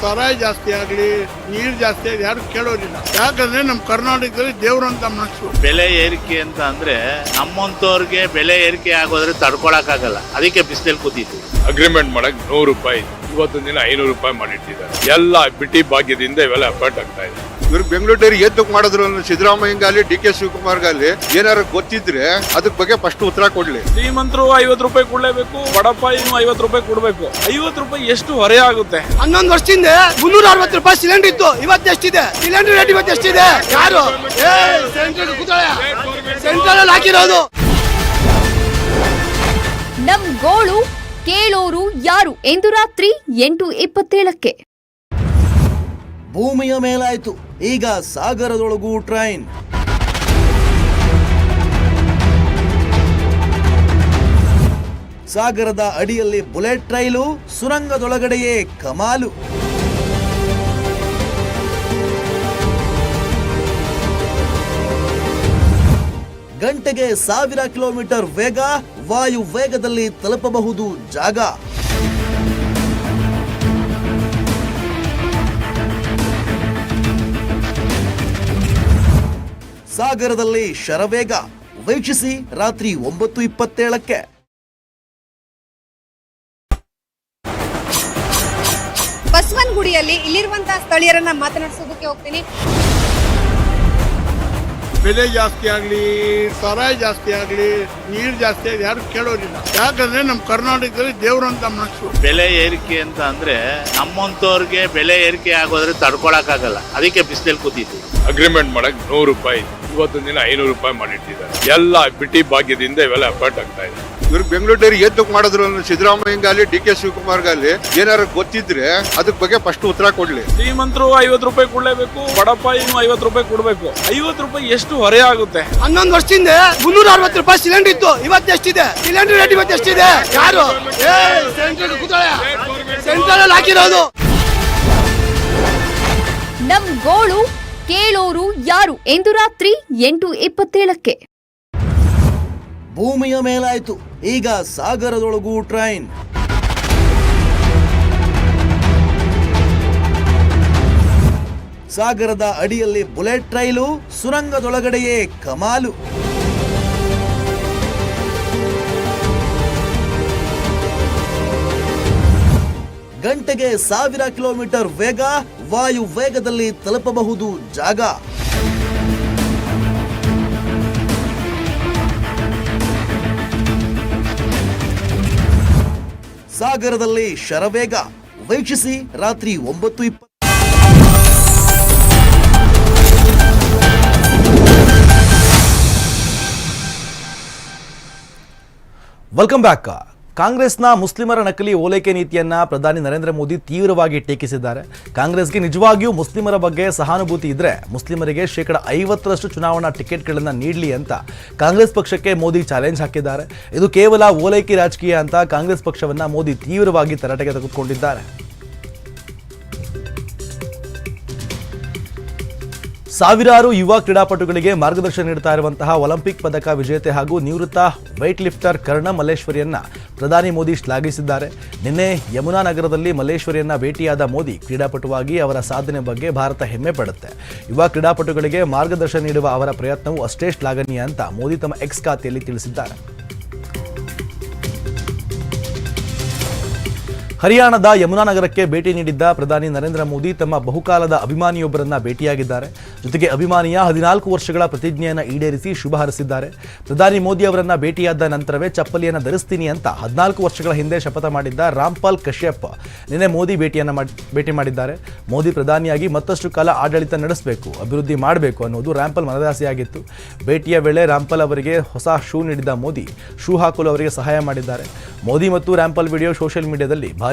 ಸಾರಾಯಿ ಜಾಸ್ತಿ ಆಗ್ಲಿ ನೀರು ಜಾಸ್ತಿ ಆಗಲಿ ಯಾರು ಕೇಳೋದಿಲ್ಲ. ಯಾಕಂದ್ರೆ ನಮ್ಮ ಕರ್ನಾಟಕದಲ್ಲಿ ದೇವ್ರಂತ ಮನಸ್ಸು. ಬೆಲೆ ಏರಿಕೆ ಅಂತ ಅಂದ್ರೆ ನಮ್ಮಂತವ್ರಿಗೆ ಬೆಲೆ ಏರಿಕೆ ಆಗೋದ್ರೆ ತಡ್ಕೊಳಕ್ಕಾಗಲ್ಲ. ಅದಕ್ಕೆ ಬಿಸಿಲಲ್ಲಿ ಕೂತಿದ್ವಿ. ಅಗ್ರಿಮೆಂಟ್ ಮಾಡಕ್ ನೂರು ರೂಪಾಯಿ ಇವತ್ತು ದಿನ ಐನೂರು ರೂಪಾಯಿ ಮಾಡಿಟ್ಟಿದ್ದಾರೆ. ಎಲ್ಲ ಬಿಟಿ ಭಾಗ್ಯದಿಂದ ಇವೆಲ್ಲ ಅಪಾರ್ಟ್ ಆಗ್ತಾ ಇದೆ. ಇವ್ರು ಬೆಂಗಳೂರು ಡೈರಿ ಎದ್ದಕ್ ಮಾಡಿದ್ರು ಸಿದ್ದರಾಮಯ್ಯಗಾಲಿ ಡಿ ಕೆ ಶಿವಕುಮಾರ್ಗಾಲಿ ಏನಾರು ಗೊತ್ತಿದ್ರೆ ಅದಕ್ಕೆ ಬಗ್ಗೆ ಫಸ್ಟ್ ಉತ್ತರ ಕೊಡ್ಲಿ. ಶ್ರೀಮಂತರು ಐವತ್ತು ರೂಪಾಯಿ ಕೊಡ್ಲೇಬೇಕು ಬಡಪಾಯಿನೂ ಐವತ್ತು ರೂಪಾಯಿ ಕೊಡ್ಬೇಕು. ಐವತ್ತು ರೂಪಾಯಿ ಎಷ್ಟು ಹೊರೆ ಆಗುತ್ತೆ? ಹನ್ನೊಂದು ವರ್ಷದಿಂದ ಮುನ್ನೂರ ಅರವತ್ತು ರೂಪಾಯಿ ಸಿಲಿಂಡರ್ ಇತ್ತು ಇವತ್ತು ಎಷ್ಟಿದೆ? ಸಿಲಿಂಡರ್ ರೇಟ್ ಇವತ್ತು ಎಷ್ಟಿದೆ? ಯಾರು? ಸೆಂಟ್ರಲ್ ಹಾಕಿರೋದು. ನಮ್ ಗೋಳು ಕೇಳೋರು ಯಾರು? ಎಂದು ರಾತ್ರಿ ಎಂಟು ಇಪ್ಪತ್ತೇಳಕ್ಕೆ. ಭೂಮಿಯ ಮೇಲಾಯಿತು. ಈಗ ಸಾಗರದೊಳಗೂ ಟ್ರೈನ್. ಸಾಗರದ ಅಡಿಯಲ್ಲಿ ಬುಲೆಟ್ ರೈಲು, ಸುರಂಗದೊಳಗಡೆಯೇ ಕಮಾಲು. ಗಂಟೆಗೆ ಸಾವಿರ ಕಿಲೋಮೀಟರ್ ವೇಗ, ವಾಯು ವೇಗದಲ್ಲಿ ತಲುಪಬಹುದು ಜಾಗ. ಸಾಗರದಲ್ಲಿ ಶರವೇಗ ವೀಕ್ಷಿಸಿ ರಾತ್ರಿ ಒಂಬತ್ತು ಇಪ್ಪತ್ತೇಳಕ್ಕೆ. ಬಸವನಗುಡಿಯಲ್ಲಿ ಇಲ್ಲಿರುವಂತಹ ಸ್ಥಳೀಯರನ್ನ ಮಾತನಾಡಿಸೋದಕ್ಕೆ ಹೋಗ್ತೀನಿ. ಬೆಲೆ ಜಾಸ್ತಿ ಆಗಲಿ ಸರಾಯ್ ಜಾಸ್ತಿ ಆಗಲಿ ನೀರ್ ಜಾಸ್ತಿ ಆಗಲಿ ಯಾರು ಕೇಳೋದಿಲ್ಲ. ಯಾಕಂದ್ರೆ ನಮ್ಮ ಕರ್ನಾಟಕದಲ್ಲಿ ದೇವ್ರಂತ ಮನಸ್ಸು. ಬೆಲೆ ಏರಿಕೆ ಅಂತ ಅಂದ್ರೆ ನಮ್ಮಂತವ್ರಿಗೆ ಬೆಲೆ ಏರಿಕೆ ಆಗೋದ್ರೆ ತಡ್ಕೊಳಕ್ಕಾಗಲ್ಲ. ಅದಕ್ಕೆ ಬಿಸಿಲಲ್ಲಿ ಕೂತಿದ್ವಿ ಅಗ್ರಿಮೆಂಟ್ ಮಾಡಕ್ ನೂರು ರೂಪಾಯಿ. ಇವತ್ತೊಂದು ದಿನ ಐನೂರು ರೂಪಾಯಿ ಮಾಡಿಟ್ಟಿದ್ದಾರೆ. ಎಲ್ಲ ಬಿಟಿ ಭಾಗ್ಯದಿಂದ ಇವೆಲ್ಲ ಎಫರ್ಟ್ ಆಗ್ತಾ ಇದೆ. ಇವ್ರಿಗೆ ಬೆಂಗಳೂರು ಡೈರಿ ಎದ್ದು ಮಾಡಿದ್ರು ಸಿದ್ದರಾಮಯ್ಯಗಾಲಿ ಡಿ ಕೆ ಶಿವಕುಮಾರ್ಗಾಲಿ ಏನಾರು ಗೊತ್ತಿದ್ರೆ ಅದಕ್ಕೆ ಬಗ್ಗೆ ಫಸ್ಟ್ ಉತ್ತರ ಕೊಡ್ಲಿ. ಶ್ರೀಮಂತರು ಐವತ್ತು ರೂಪಾಯಿ ಕೊಡ್ಲೇಬೇಕು ಬಡಪಾಯಿನೂ ಐವತ್ತು ರೂಪಾಯಿ ಕೊಡ್ಬೇಕು. ಐವತ್ತು ರೂಪಾಯಿ ಎಷ್ಟು ಹೊರೆ ಆಗುತ್ತೆ? ಹನ್ನೊಂದು ವರ್ಷದಿಂದ ಮುನ್ನೂರ ಅರವತ್ತು ರೂಪಾಯಿ ಸಿಲಿಂಡರ್ ಇತ್ತು ಇವತ್ತು ಎಷ್ಟಿದೆ? ಸಿಲಿಂಡರ್ ರೇಟ್ ಇವತ್ತು ಎಷ್ಟಿದೆ? ಯಾರು? ಸೆಂಟ್ರಲ್ ಹಾಕಿರೋದು. ನಮ್ ಗೋಳು ಕೇಳೋರು ಯಾರು ಎಂದು ರಾತ್ರಿ ಎಂಟು ಇಪ್ಪತ್ತೇಳಕ್ಕೆ. ಭೂಮಿಯ ಮೇಲಾಯಿತು. ಈಗ ಸಾಗರದೊಳಗೂ ಟ್ರೈನ್. ಸಾಗರದ ಅಡಿಯಲ್ಲಿ ಬುಲೆಟ್ ರೈಲು, ಸುರಂಗದೊಳಗಡೆಯೇ ಕಮಾಲು. ಗಂಟೆಗೆ ಸಾವಿರ ಕಿಲೋಮೀಟರ್ ವೇಗ ವಾಯು ವೇಗದಲ್ಲಿ ತಲುಪಬಹುದು ಜಾಗ. ಸಾಗರದಲ್ಲಿ ಶರವೇಗ. ವೀಕ್ಷಿಸಿ ರಾತ್ರಿ ಒಂಬತ್ತು ಇಪ್ಪತ್ತು. ವೆಲ್ಕಮ್ ಬ್ಯಾಕ್ ಕಾಂಗ್ರೆಸ್ನ ಮುಸ್ಲಿಮರ ನಕಲಿ ಓಲೈಕೆ ನೀತಿಯನ್ನ ಪ್ರಧಾನಿ ನರೇಂದ್ರ ಮೋದಿ ತೀವ್ರವಾಗಿ ಟೀಕಿಸಿದ್ದಾರೆ. ಕಾಂಗ್ರೆಸ್ಗೆ ನಿಜವಾಗಿಯೂ ಮುಸ್ಲಿಮರ ಬಗ್ಗೆ ಸಹಾನುಭೂತಿ ಇದ್ದರೆ ಮುಸ್ಲಿಮರಿಗೆ ಶೇಕಡ ಐವತ್ತರಷ್ಟು ಚುನಾವಣಾ ಟಿಕೆಟ್ಗಳನ್ನು ನೀಡಲಿ ಅಂತ ಕಾಂಗ್ರೆಸ್ ಪಕ್ಷಕ್ಕೆ ಮೋದಿ ಚಾಲೆಂಜ್ ಹಾಕಿದ್ದಾರೆ. ಇದು ಕೇವಲ ಓಲೈಕೆ ರಾಜಕೀಯ ಅಂತ ಕಾಂಗ್ರೆಸ್ ಪಕ್ಷವನ್ನು ಮೋದಿ ತೀವ್ರವಾಗಿ ತರಾಟೆಗೆ ತೆಗೆದುಕೊಂಡಿದ್ದಾರೆ. ಸಾವಿರಾರು ಯುವ ಕ್ರೀಡಾಪಟುಗಳಿಗೆ ಮಾರ್ಗದರ್ಶನ ನೀಡುತ್ತಾ ಇರುವಂತಹ ಒಲಿಂಪಿಕ್ ಪದಕ ವಿಜೇತೆ ಹಾಗೂ ನಿವೃತ್ತ ವೈಟ್ ಲಿಫ್ಟರ್ ಕರ್ಣ ಮಲ್ಲೇಶ್ವರಿಯನ್ನ ಪ್ರಧಾನಿ ಮೋದಿ ಶ್ಲಾಘಿಸಿದ್ದಾರೆ. ನಿನ್ನೆ ಯಮುನಾ ನಗರದಲ್ಲಿ ಮಲ್ಲೇಶ್ವರಿಯನ್ನ ಭೇಟಿಯಾದ ಮೋದಿ ಕ್ರೀಡಾಪಟುವಾಗಿ ಅವರ ಸಾಧನೆ ಬಗ್ಗೆ ಭಾರತ ಹೆಮ್ಮೆ ಪಡುತ್ತೆ. ಯುವ ಕ್ರೀಡಾಪಟುಗಳಿಗೆ ಮಾರ್ಗದರ್ಶನ ನೀಡುವ ಅವರ ಪ್ರಯತ್ನವು ಅಷ್ಟೇ ಶ್ಲಾಘನೀಯ ಅಂತ ಮೋದಿ ತಮ್ಮ ಎಕ್ಸ್ ಖಾತೆಯಲ್ಲಿ ತಿಳಿಸಿದ್ದಾರೆ. ಹರಿಯಾಣದ ಯಮುನಾ ನಗರಕ್ಕೆ ಭೇಟಿ ನೀಡಿದ್ದ ಪ್ರಧಾನಿ ನರೇಂದ್ರ ಮೋದಿ ತಮ್ಮ ಬಹುಕಾಲದ ಅಭಿಮಾನಿಯೊಬ್ಬರನ್ನ ಭೇಟಿಯಾಗಿದ್ದಾರೆ. ಜೊತೆಗೆ ಅಭಿಮಾನಿಯ ಹದಿನಾಲ್ಕು ವರ್ಷಗಳ ಪ್ರತಿಜ್ಞೆಯನ್ನು ಈಡೇರಿಸಿ ಶುಭ ಹಾರಿಸಿದ್ದಾರೆ. ಪ್ರಧಾನಿ ಮೋದಿ ಅವರನ್ನ ಭೇಟಿಯಾದ ನಂತರವೇ ಚಪ್ಪಲಿಯನ್ನು ಧರಿಸ್ತೀನಿ ಅಂತ ಹದಿನಾಲ್ಕು ವರ್ಷಗಳ ಹಿಂದೆ ಶಪಥ ಮಾಡಿದ್ದ ರಾಮ್ಪಾಲ್ ಕಶ್ಯಪ್ ನಿನ್ನೆ ಮೋದಿ ಭೇಟಿಯನ್ನು ಭೇಟಿ ಮಾಡಿದ್ದಾರೆ. ಮೋದಿ ಪ್ರಧಾನಿಯಾಗಿ ಮತ್ತಷ್ಟು ಕಾಲ ಆಡಳಿತ ನಡೆಸಬೇಕು, ಅಭಿವೃದ್ಧಿ ಮಾಡಬೇಕು ಅನ್ನೋದು ರಾಂಪಲ್ ಮನದಾಸೆಯಾಗಿತ್ತು. ಭೇಟಿಯ ವೇಳೆ ರಾಂಪಲ್ ಅವರಿಗೆ ಹೊಸ ಶೂ ನೀಡಿದ ಮೋದಿ, ಶೂ ಹಾಕಲು ಅವರಿಗೆ ಸಹಾಯ ಮಾಡಿದ್ದಾರೆ. ಮೋದಿ ಮತ್ತು ರಾಂಪಲ್ ವಿಡಿಯೋ ಸೋಷಿಯಲ್ ಮೀಡಿಯಾದಲ್ಲಿ ಭಾರಿ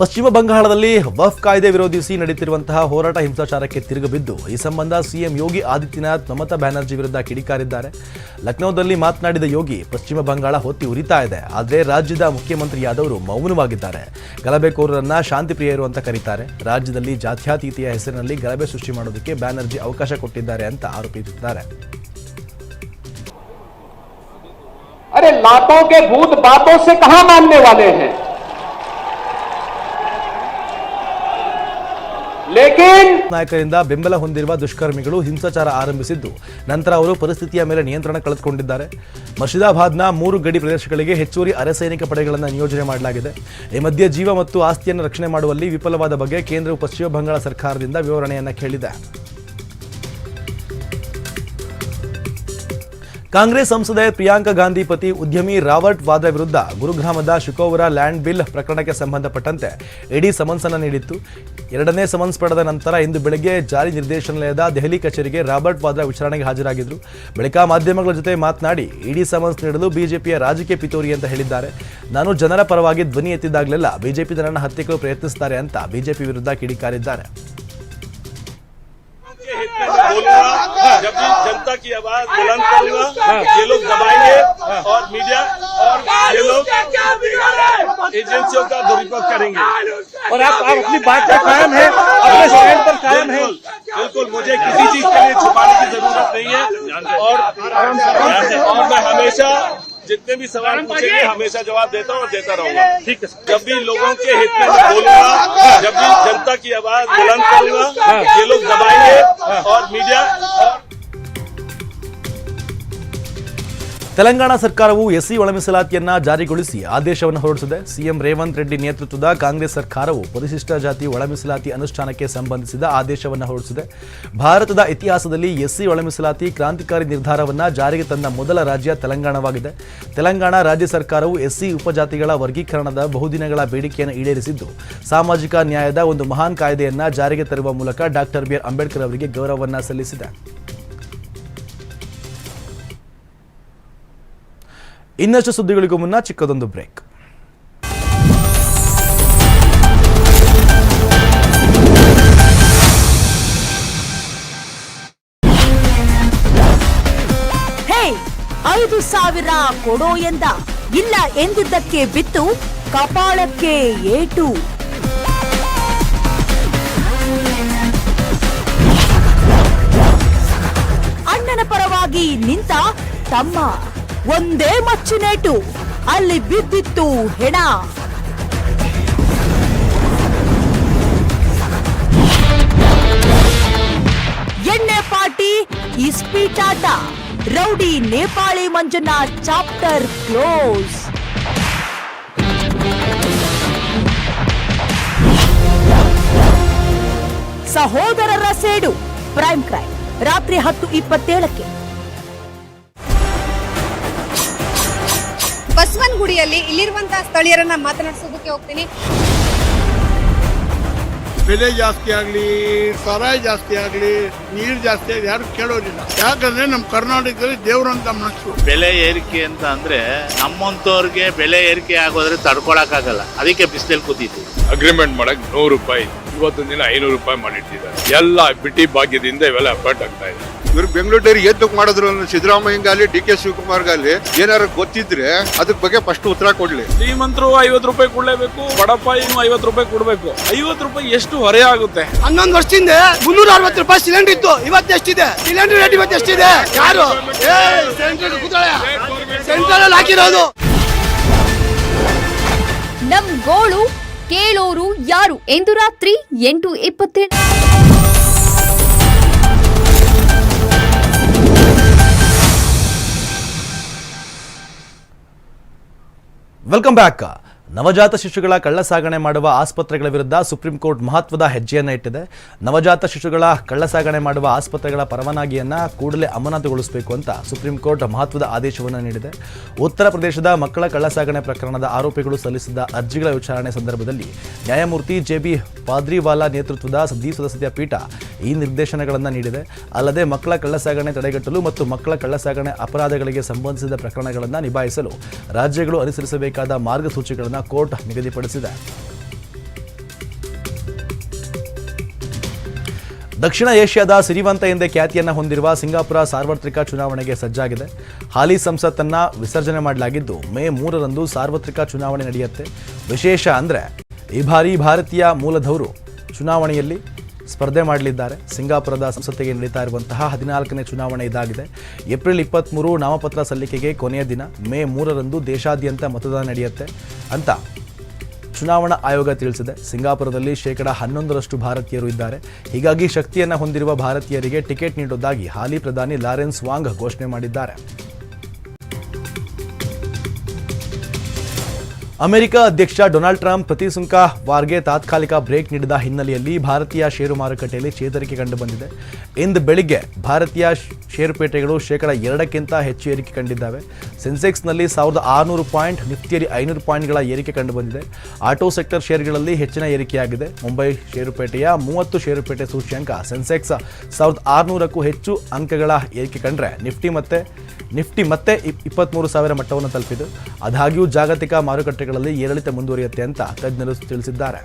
ಪಶ್ಚಿಮ ಬಂಗಾಳದಲ್ಲಿ ವಫ್ ಕಾಯ್ದೆ ವಿರೋಧಿಸಿ ನಡೆಯುತ್ತಿರುವಂತಹ ಹೋರಾಟ ಹಿಂಸಾಚಾರಕ್ಕೆ ತಿರುಗಬಿದ್ದು ಈ ಸಂಬಂಧ ಸಿಎಂ ಯೋಗಿ ಆದಿತ್ಯನಾಥ್ ಮಮತಾ ಬ್ಯಾನರ್ಜಿ ವಿರುದ್ಧ ಕಿಡಿಕಾರಿದ್ದಾರೆ ಲಕ್ನೋದಲ್ಲಿ ಮಾತನಾಡಿದ ಯೋಗಿ ಪಶ್ಚಿಮ ಬಂಗಾಳ ಹೊತ್ತಿ ಉರಿತಾ ಇದೆ ಆದರೆ ರಾಜ್ಯದ ಮುಖ್ಯಮಂತ್ರಿಯಾದವರು ಮೌನವಾಗಿದ್ದಾರೆ ಗಲಭೆಕೋರರನ್ನ ಶಾಂತಿ ಪ್ರಿಯರು ಅಂತ ಕರೀತಾರೆ ರಾಜ್ಯದಲ್ಲಿ ಜಾತ್ಯತೀತೆಯ ಹೆಸರಿನಲ್ಲಿ ಗಲಭೆ ಸೃಷ್ಟಿ ಮಾಡೋದಕ್ಕೆ ಬ್ಯಾನರ್ಜಿ ಅವಕಾಶ ಕೊಟ್ಟಿದ್ದಾರೆ ಅಂತ ಆರೋಪಿಸಿದ್ದಾರೆ अरे लातों के भूत बातों से कहा मानने वाले हैं ನಾಯಕರಿಂದ ಬೆಂಬಲ ಹೊಂದಿರುವ ದುಷ್ಕರ್ಮಿಗಳು ಹಿಂಸಾಚಾರ ಆರಂಭಿಸಿದ್ದು, ನಂತರ ಅವರು ಪರಿಸ್ಥಿತಿಯ ಮೇಲೆ ನಿಯಂತ್ರಣ ಕಳೆದುಕೊಂಡಿದ್ದಾರೆ. ಮರ್ಷಿದಾಬಾದ್ನ ಮೂರು ಗಡಿ ಪ್ರದೇಶಗಳಿಗೆ ಹೆಚ್ಚುವರಿ ಅರೆಸೈನಿಕ ಪಡೆಗಳನ್ನು ನಿಯೋಜನೆ ಮಾಡಲಾಗಿದೆ. ಈ ಮಧ್ಯೆ ಜೀವ ಮತ್ತು ಆಸ್ತಿಯನ್ನು ರಕ್ಷಣೆ ಮಾಡುವಲ್ಲಿ ವಿಫಲವಾದ ಬಗ್ಗೆ ಕೇಂದ್ರವು ಪಶ್ಚಿಮ ಬಂಗಾಳ ಸರ್ಕಾರದಿಂದ ವಿವರಣೆಯನ್ನು ಕೇಳಿದೆ. ಕಾಂಗ್ರೆಸ್ ಸಂಸದೆ ಪ್ರಿಯಾಂಕಾ ಗಾಂಧಿ ಪತಿ ಉದ್ಯಮಿ ರಾಬರ್ಟ್ ವಾದ್ರಾ ವಿರುದ್ಧ ಗುರುಗ್ರಾಮದ ಶುಕೋವರ ಲ್ಯಾಂಡ್ ಬಿಲ್ ಪ್ರಕರಣಕ್ಕೆ ಸಂಬಂಧಪಟ್ಟಂತೆ ಇಡಿ ಸಮನ್ಸ್ ಅನ್ನು ನೀಡಿತ್ತು. ಎರಡನೇ ಸಮನ್ಸ್ ಪಡೆದ ನಂತರ ಇಂದು ಬೆಳಗ್ಗೆ ಜಾರಿ ನಿರ್ದೇಶನಾಲಯದ ದೆಹಲಿ ಕಚೇರಿಗೆ ರಾಬರ್ಟ್ ವಾದ್ರಾ ವಿಚಾರಣೆಗೆ ಹಾಜರಾಗಿದ್ದರು ಬಳಿಕ ಮಾಧ್ಯಮಗಳ ಜೊತೆ ಮಾತನಾಡಿ, ಇಡಿ ಸಮನ್ಸ್ ನೀಡಲು ಬಿಜೆಪಿಯ ರಾಜಕೀಯ ಪಿತೂರಿ ಅಂತ ಹೇಳಿದ್ದಾರೆ. ನಾನು ಜನರ ಪರವಾಗಿ ಧ್ವನಿ ಎತ್ತಿದ್ದಾಗಲೆಲ್ಲ ಬಿಜೆಪಿ ತನ್ನನ್ನು ಹತ್ತಿಕ್ಕಲು ಪ್ರಯತ್ನಿಸುತ್ತಾರೆ ಅಂತ ಬಿಜೆಪಿ ವಿರುದ್ಧ ಕಿಡಿಕಾರಿದ್ದಾರೆ. बोलूँगा जब भी जनता की आवाज़ बुलंद करूँगा ये लोग दबाएँगे और मीडिया और ये लोग एजेंसियों का दुरुपयोग करेंगे। और आप, आप अपनी बात पर कायम है अपने स्टैंड पर कायम है। बिल्कुल मुझे किसी चीज़ के लिए छुपाने की ज़रूरत नहीं है। और और मैं हमेशा जितने भी सवाल पूछेंगे हमेशा जवाब देता हूँ और देता रहूँगा। ठीक है जब भी लोगों के हित में बोलूँगा जब भी जनता की आवाज़ बुलंद करूँगा ये लोग दबाएँगे और मीडिया और ತೆಲಂಗಾಣ ಸರ್ಕಾರವು ಎಸ್ಸಿ ಒಳ ಮೀಸಲಾತಿಯನ್ನ ಜಾರಿಗೊಳಿಸಿ ಆದೇಶವನ್ನು ಹೊರಡಿಸಿದೆ. ಸಿಎಂ ರೇವಂತ್ ರೆಡ್ಡಿ ನೇತೃತ್ವದ ಕಾಂಗ್ರೆಸ್ ಸರ್ಕಾರವು ಪರಿಶಿಷ್ಟ ಜಾತಿ ಒಳಮೀಸಲಾತಿ ಅನುಷ್ಠಾನಕ್ಕೆ ಸಂಬಂಧಿಸಿದ ಆದೇಶವನ್ನು ಹೊರಡಿಸಿದೆ. ಭಾರತದ ಇತಿಹಾಸದಲ್ಲಿ ಎಸ್ಸಿ ಒಳಮೀಸಲಾತಿ ಕ್ರಾಂತಿಕಾರಿ ನಿರ್ಧಾರವನ್ನು ಜಾರಿಗೆ ತಂದ ಮೊದಲ ರಾಜ್ಯ ತೆಲಂಗಾಣವಾಗಿದೆ. ತೆಲಂಗಾಣ ರಾಜ್ಯ ಸರ್ಕಾರವು ಎಸ್ಸಿ ಉಪಜಾತಿಗಳ ವರ್ಗೀಕರಣದ ಬಹುದಿನಗಳ ಬೇಡಿಕೆಯನ್ನು ಈಡೇರಿಸಿದ್ದು, ಸಾಮಾಜಿಕ ನ್ಯಾಯದ ಒಂದು ಮಹಾನ್ ಕಾಯ್ದೆಯನ್ನು ಜಾರಿಗೆ ತರುವ ಮೂಲಕ ಡಾಕ್ಟರ್ ಬಿ ಆರ್ ಅಂಬೇಡ್ಕರ್ ಅವರಿಗೆ ಗೌರವವನ್ನು ಸಲ್ಲಿಸಿದೆ. ಇನ್ನಷ್ಟು ಸುದ್ದಿಗಳಿಗೂ ಮುನ್ನ ಚಿಕ್ಕದೊಂದು ಬ್ರೇಕ್. ಐದು ಸಾವಿರ ಕೊಡೋ ಎಂದ. ಇಲ್ಲ ಎಂದಿದ್ದಕ್ಕೆ ಬಿತ್ತು, ಕಪಾಳಕ್ಕೆ ಏಟು. ಅಣ್ಣನ ಪರವಾಗಿ ನಿಂತ ತಮ್ಮ ಒಂದೇ ಮಚ್ಚಿನೇಟು ಅಲ್ಲಿ ಬಿದ್ದಿತ್ತು ಹೆಣ. ಎಣ್ಣೆ ಪಾಟಿ ಇಸ್ಪೀಟಾಟ ರೌಡಿ ನೇಪಾಳಿ ಮಂಜನ ಚಾಪ್ಟರ್ ಕ್ಲೋಸ್. ಸಹೋದರರ ಸೇಡು. Prime crime. ರಾತ್ರಿ ಹತ್ತು ಇಪ್ಪತ್ತೇಳಕ್ಕೆ. ಬಸವನಗುಡಿಯಲ್ಲಿ ಇಲ್ಲಿರುವಂತಹ ಸ್ಥಳೀಯರನ್ನ ಮಾತನಾಡಿಸೋದಕ್ಕೆ ಹೋಗ್ತೀನಿ. ಬೆಲೆ ಜಾಸ್ತಿ ಆಗಲಿ ಸಾರಾಯಿ ಜಾಸ್ತಿ ಆಗ್ಲಿ ನೀರ್ ಜಾಸ್ತಿ ಆಗಲಿ ಯಾರು ಕೇಳೋದಿಲ್ಲ. ಯಾಕಂದ್ರೆ ನಮ್ಮ ಕರ್ನಾಟಕದಲ್ಲಿ ದೇವರಂತ ಮನಸ್ಸು. ಬೆಲೆ ಏರಿಕೆ ಅಂತ ಅಂದ್ರೆ ನಮ್ಮಂತವ್ರಿಗೆ ಬೆಲೆ ಏರಿಕೆ ಆಗೋದ್ರೆ ತಡ್ಕೊಳಕ್ಕಾಗಲ್ಲ. ಅದಕ್ಕೆ ಬಿಸಿಲಲ್ಲಿ ಕೂತಿದ್ವಿ. ಅಗ್ರಿಮೆಂಟ್ ಮಾಡಕ್ ನೂರು ರೂಪಾಯಿ ಇವತ್ತು ದಿನ ಐನೂರು ರೂಪಾಯಿ ಮಾಡಿಟ್ಟಿದ್ದಾರೆ. ಎಲ್ಲ ಬಿಟ್ಟಿ ಭಾಗ್ಯದಿಂದ ಇವೆಲ್ಲ ಅಪಾರ್ಟ್ ಆಗ್ತಾ ಇದೆ. ಇವ್ರು ಬೆಂಗಳೂರು ಡೈರಿ ಎದ್ದಕ್ ಮಾಡಿದ್ರು ಸಿದ್ದರಾಮಯ್ಯಗಾಲಿ ಡಿ ಕೆ ಶಿವಕುಮಾರ್ಗಾಲಿ ಏನಾರು ಗೊತ್ತಿದ್ರೆ ಅದ್ರ ಬಗ್ಗೆ ಫಸ್ಟ್ ಉತ್ತರ ಕೊಡ್ಲಿ. ಶ್ರೀಮಂತರು ಐವತ್ತು ರೂಪಾಯಿ ಕೊಡ್ಲೇಬೇಕು ಬಡಪಾಯಿನೂ ಐವತ್ತು ರೂಪಾಯಿ ಕೊಡ್ಬೇಕು. ಐವತ್ತು ರೂಪಾಯಿ ಎಷ್ಟು ಹೊರೆ ಆಗುತ್ತೆ? ಹನ್ನೊಂದು ವರ್ಷದಿಂದ ಮುನ್ನೂರ ಅರವತ್ತು ರೂಪಾಯಿ ಸಿಲಿಂಡರ್ ಇತ್ತು ಇವತ್ತು ಎಷ್ಟಿದೆ? ಸಿಲಿಂಡರ್ ರೇಟ್ ಇವತ್ತು ಎಷ್ಟಿದೆ? ಯಾರು? ಸೆಂಟ್ರಲ್ ಅಲ್ಲಿ ಹಾಕಿರೋದು. ನಮ್ ಗೋಳು ಕೇಳೋರು ಯಾರು? ಎಂದು ರಾತ್ರಿ ಎಂಟು ಇಪ್ಪತ್ತೇಳು ವೆಲ್ಕಮ್ ಬ್ಯಾಕ್ ನವಜಾತ ಶಿಶುಗಳ ಕಳ್ಳಸಾಗಣೆ ಮಾಡುವ ಆಸ್ಪತ್ರೆಗಳ ವಿರುದ್ಧ ಸುಪ್ರೀಂ ಕೋರ್ಟ್ ಮಹತ್ವದ ಹೆಜ್ಜೆಯನ್ನು ಇಟ್ಟಿದೆ. ನವಜಾತ ಶಿಶುಗಳ ಕಳ್ಳಸಾಗಣೆ ಮಾಡುವ ಆಸ್ಪತ್ರೆಗಳ ಪರವಾನಗಿಯನ್ನ ಕೂಡಲೇ ಅಮಾನತುಗೊಳಿಸಬೇಕು ಅಂತ ಸುಪ್ರೀಂ ಕೋರ್ಟ್ ಮಹತ್ವದ ಆದೇಶವನ್ನು ನೀಡಿದೆ. ಉತ್ತರ ಪ್ರದೇಶದ ಮಕ್ಕಳ ಕಳ್ಳಸಾಗಣೆ ಪ್ರಕರಣದ ಆರೋಪಿಗಳು ಸಲ್ಲಿಸಿದ ಅರ್ಜಿಗಳ ವಿಚಾರಣೆ ಸಂದರ್ಭದಲ್ಲಿ ನ್ಯಾಯಮೂರ್ತಿ ಜೆ ಬಿ ಪಾದ್ರಿವಾಲಾ ನೇತೃತ್ವದ ದ್ವಿಸದಸ್ಯ ಪೀಠ ಈ ನಿರ್ದೇಶನಗಳನ್ನು ನೀಡಿದೆ. ಅಲ್ಲದೆ ಮಕ್ಕಳ ಕಳ್ಳಸಾಗಣೆ ತಡೆಗಟ್ಟಲು ಮತ್ತು ಮಕ್ಕಳ ಕಳ್ಳಸಾಗಣೆ ಅಪರಾಧಗಳಿಗೆ ಸಂಬಂಧಿಸಿದ ಪ್ರಕರಣಗಳನ್ನು ನಿಭಾಯಿಸಲು ರಾಜ್ಯಗಳು ಅನುಸರಿಸಬೇಕಾದ ಮಾರ್ಗಸೂಚಿಗಳನ್ನು ಕೋರ್ಟ್ ನಿಗದಿಪಡಿಸಿದೆ. ದಕ್ಷಿಣ ಏಷ್ಯಾದ ಸಿರಿವಂತ ಎಂದೇ ಖ್ಯಾತಿಯನ್ನು ಹೊಂದಿರುವ ಸಿಂಗಾಪುರ ಸಾರ್ವತ್ರಿಕ ಚುನಾವಣೆಗೆ ಸಜ್ಜಾಗಿದೆ. ಹಾಲಿ ಸಂಸತ್ತನ್ನ ವಿಸರ್ಜನೆ ಮಾಡಲಾಗಿದ್ದು, ಮೇ ಮೂರರಂದು ಸಾರ್ವತ್ರಿಕ ಚುನಾವಣೆ ನಡೆಯುತ್ತೆ. ವಿಶೇಷ ಅಂದರೆ ಈ ಬಾರಿ ಭಾರತೀಯ ಮೂಲದವರು ಚುನಾವಣೆಯಲ್ಲಿ ಸ್ಪರ್ಧೆ ಮಾಡಲಿದ್ದಾರೆ. ಸಿಂಗಾಪುರದ ಸಂಸತ್ತಿಗೆ ನಡೀತಾ ಇರುವಂತಹ ಹದಿನಾಲ್ಕನೇ ಚುನಾವಣೆ ಇದಾಗಿದೆ. ಏಪ್ರಿಲ್ ಇಪ್ಪತ್ತ್ಮೂರು ನಾಮಪತ್ರ ಸಲ್ಲಿಕೆಗೆ ಕೊನೆಯ ದಿನ, ಮೇ ಮೂರರಂದು ದೇಶಾದ್ಯಂತ ಮತದಾನ ನಡೆಯುತ್ತೆ ಅಂತ ಚುನಾವಣಾ ಆಯೋಗ ತಿಳಿಸಿದೆ. ಸಿಂಗಾಪುರದಲ್ಲಿ ಶೇಕಡ ಹನ್ನೊಂದರಷ್ಟು ಭಾರತೀಯರು ಇದ್ದಾರೆ. ಹೀಗಾಗಿ ಶಕ್ತಿಯನ್ನು ಹೊಂದಿರುವ ಭಾರತೀಯರಿಗೆ ಟಿಕೆಟ್ ನೀಡೋದಾಗಿ ಹಾಲಿ ಪ್ರಧಾನಿ ಲಾರೆನ್ಸ್ ವಾಂಗ್ ಘೋಷಣೆ ಮಾಡಿದ್ದಾರೆ. ಅಮೆರಿಕ ಅಧ್ಯಕ್ಷ ಡೊನಾಲ್ಡ್ ಟ್ರಂಪ್ ಪ್ರತಿ ಸುಂಕ ವಾರ್ಗೆ ತಾತ್ಕಾಲಿಕ ಬ್ರೇಕ್ ನೀಡಿದ ಹಿನ್ನೆಲೆಯಲ್ಲಿ ಭಾರತೀಯ ಷೇರು ಮಾರುಕಟ್ಟೆಯಲ್ಲಿ ಚೇತರಿಕೆ ಕಂಡುಬಂದಿದೆ ಇಂದು ಬೆಳಿಗ್ಗೆ ಭಾರತೀಯ ಷೇರುಪೇಟೆಗಳು ಶೇಕಡ ಎರಡಕ್ಕಿಂತ ಹೆಚ್ಚು ಏರಿಕೆ ಕಂಡಿದ್ದಾವೆ. ಸೆನ್ಸೆಕ್ಸ್ನಲ್ಲಿ ಸಾವಿರದ ಆರುನೂರು ಪಾಯಿಂಟ್ ನಿತ್ಯರಿ ಐನೂರು ಪಾಯಿಂಟ್ಗಳ ಏರಿಕೆ ಕಂಡುಬಂದಿದೆ ಆಟೋ ಸೆಕ್ಟರ್ ಷೇರುಗಳಲ್ಲಿ ಹೆಚ್ಚಿನ ಏರಿಕೆಯಾಗಿದೆ. ಮುಂಬೈ ಷೇರುಪೇಟೆಯ ಮೂವತ್ತು ಷೇರುಪೇಟೆ ಸೂಚ್ಯಂಕ, ಸೆನ್ಸೆಕ್ಸ್ ಸಾವಿರದ ಆರುನೂರಕ್ಕೂ ಹೆಚ್ಚು ಅಂಕಗಳ ಏರಿಕೆ ಕಂಡ್ರೆ ನಿಫ್ಟಿ ಮತ್ತೆ ನಿಫ್ಟಿ ಮತ್ತೆ ಇಪ್- ಇಪ್ಪತ್ತ್ಮೂರು ಸಾವಿರ ಮಟ್ಟವನ್ನು ತಲುಪಿದೆ. ಆದಾಗ್ಯೂ ಜಾಗತಿಕ ಮಾರುಕಟ್ಟೆಗಳಲ್ಲಿ ಏರಿಳಿತ ಮುಂದುವರಿಯುತ್ತೆ ಅಂತ ತಜ್ಞರು ತಿಳಿಸಿದ್ದಾರೆ.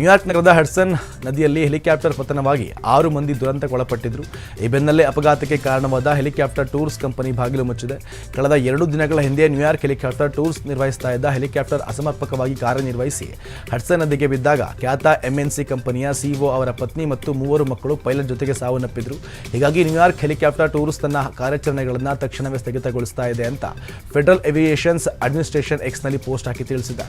ನ್ಯೂಯಾರ್ಕ್ ನಗರದ ಹಡ್ಸನ್ ನದಿಯಲ್ಲಿ ಹೆಲಿಕಾಪ್ಟರ್ ಪತನವಾಗಿ ಆರು ಮಂದಿ ದುರಂತಕ್ಕೊಳಪಟ್ಟಿದ್ದರು ಈ ಬೆನ್ನಲ್ಲೇ ಅಪಘಾತಕ್ಕೆ ಕಾರಣವಾದ ಹೆಲಿಕಾಪ್ಟರ್ ಟೂರ್ಸ್ ಕಂಪನಿ ಬಾಗಿಲು ಮುಚ್ಚಿದೆ. ಕಳೆದ ಎರಡು ದಿನಗಳ ಹಿಂದೆ ನ್ಯೂಯಾರ್ಕ್ ಹೆಲಿಕಾಪ್ಟರ್ ಟೂರ್ಸ್ ನಿರ್ವಹಿಸ್ತಾ ಇದ್ದ ಹೆಲಿಕಾಪ್ಟರ್ ಅಸಮರ್ಪಕವಾಗಿ ಕಾರ್ಯನಿರ್ವಹಿಸಿ ಹಡ್ಸನ್ ನದಿಗೆ ಬಿದ್ದಾಗ ಖ್ಯಾತ ಎಂಎನ್ಸಿ ಕಂಪನಿಯ ಸಿಇಒ ಅವರ ಪತ್ನಿ ಮತ್ತು ಮೂವರು ಮಕ್ಕಳು ಪೈಲಟ್ ಜೊತೆಗೆ ಸಾವನ್ನಪ್ಪಿದ್ರು. ಹೀಗಾಗಿ ನ್ಯೂಯಾರ್ಕ್ ಹೆಲಿಕಾಪ್ಟರ್ ಟೂರ್ಸ್ ತನ್ನ ಕಾರ್ಯಾಚರಣೆಗಳನ್ನು ತಕ್ಷಣವೇ ಸ್ಥಗಿತಗೊಳಿಸ್ತಾ ಇದೆ ಅಂತ ಫೆಡರಲ್ ಏವಿಯೇಷನ್ಸ್ ಅಡ್ಮಿನಿಸ್ಟ್ರೇಷನ್ ಎಕ್ಸ್ನಲ್ಲಿ ಪೋಸ್ಟ್ ಹಾಕಿ ತಿಳಿಸಿದೆ.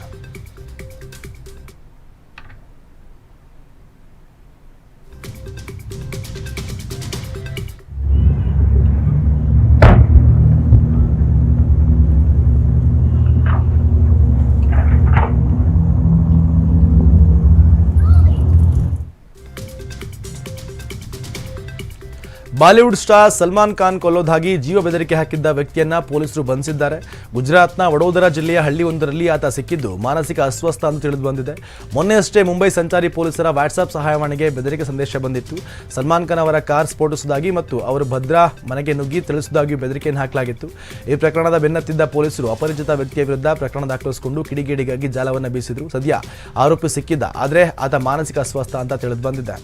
ಬಾಲಿವುಡ್ ಸ್ಟಾರ್ ಸಲ್ಮಾನ್ ಖಾನ್ ಕೊಲ್ಲೋದಾಗಿ ಜೀವ ಬೆದರಿಕೆ ಹಾಕಿದ್ದ ವ್ಯಕ್ತಿಯನ್ನ ಪೊಲೀಸರು ಬಂಧಿಸಿದ್ದಾರೆ. ಗುಜರಾತ್ನ ವಡೋದರಾ ಜಿಲ್ಲೆಯ ಹಳ್ಳಿಯೊಂದರಲ್ಲಿ ಆತ ಸಿಕ್ಕಿದ್ದು ಮಾನಸಿಕ ಅಸ್ವಸ್ಥ ಅಂತ ತಿಳಿದು ಬಂದಿದೆ. ಮೊನ್ನೆಯಷ್ಟೇ ಮುಂಬೈ ಸಂಚಾರಿ ಪೊಲೀಸರ ವಾಟ್ಸ್ಆಪ್ ಸಹಾಯವಾಣಿಗೆ ಬೆದರಿಕೆ ಸಂದೇಶ ಬಂದಿತ್ತು. ಸಲ್ಮಾನ್ ಖಾನ್ ಅವರ ಕಾರ್ ಸ್ಫೋಟಿಸುವುದಾಗಿ ಮತ್ತು ಅವರು ಭದ್ರಾ ಮನೆಗೆ ನುಗ್ಗಿ ತಿಳಿಸುವುದಾಗಿ ಬೆದರಿಕೆಯನ್ನು ಹಾಕಲಾಗಿತ್ತು. ಈ ಪ್ರಕರಣದ ಬೆನ್ನತ್ತಿದ್ದ ಪೊಲೀಸರು ಅಪರಿಚಿತ ವ್ಯಕ್ತಿಯ ವಿರುದ್ಧ ಪ್ರಕರಣ ದಾಖಲಿಸಿಕೊಂಡು ಕಿಡಿಗೇಡಿಗಾಗಿ ಜಾಲವನ್ನು ಬೀಸಿದ್ರು. ಸದ್ಯ ಆರೋಪಿ ಸಿಕ್ಕಿದ್ದ, ಆದರೆ ಆತ ಮಾನಸಿಕ ಅಸ್ವಸ್ಥ ಅಂತ ತಿಳಿದು ಬಂದಿದೆ.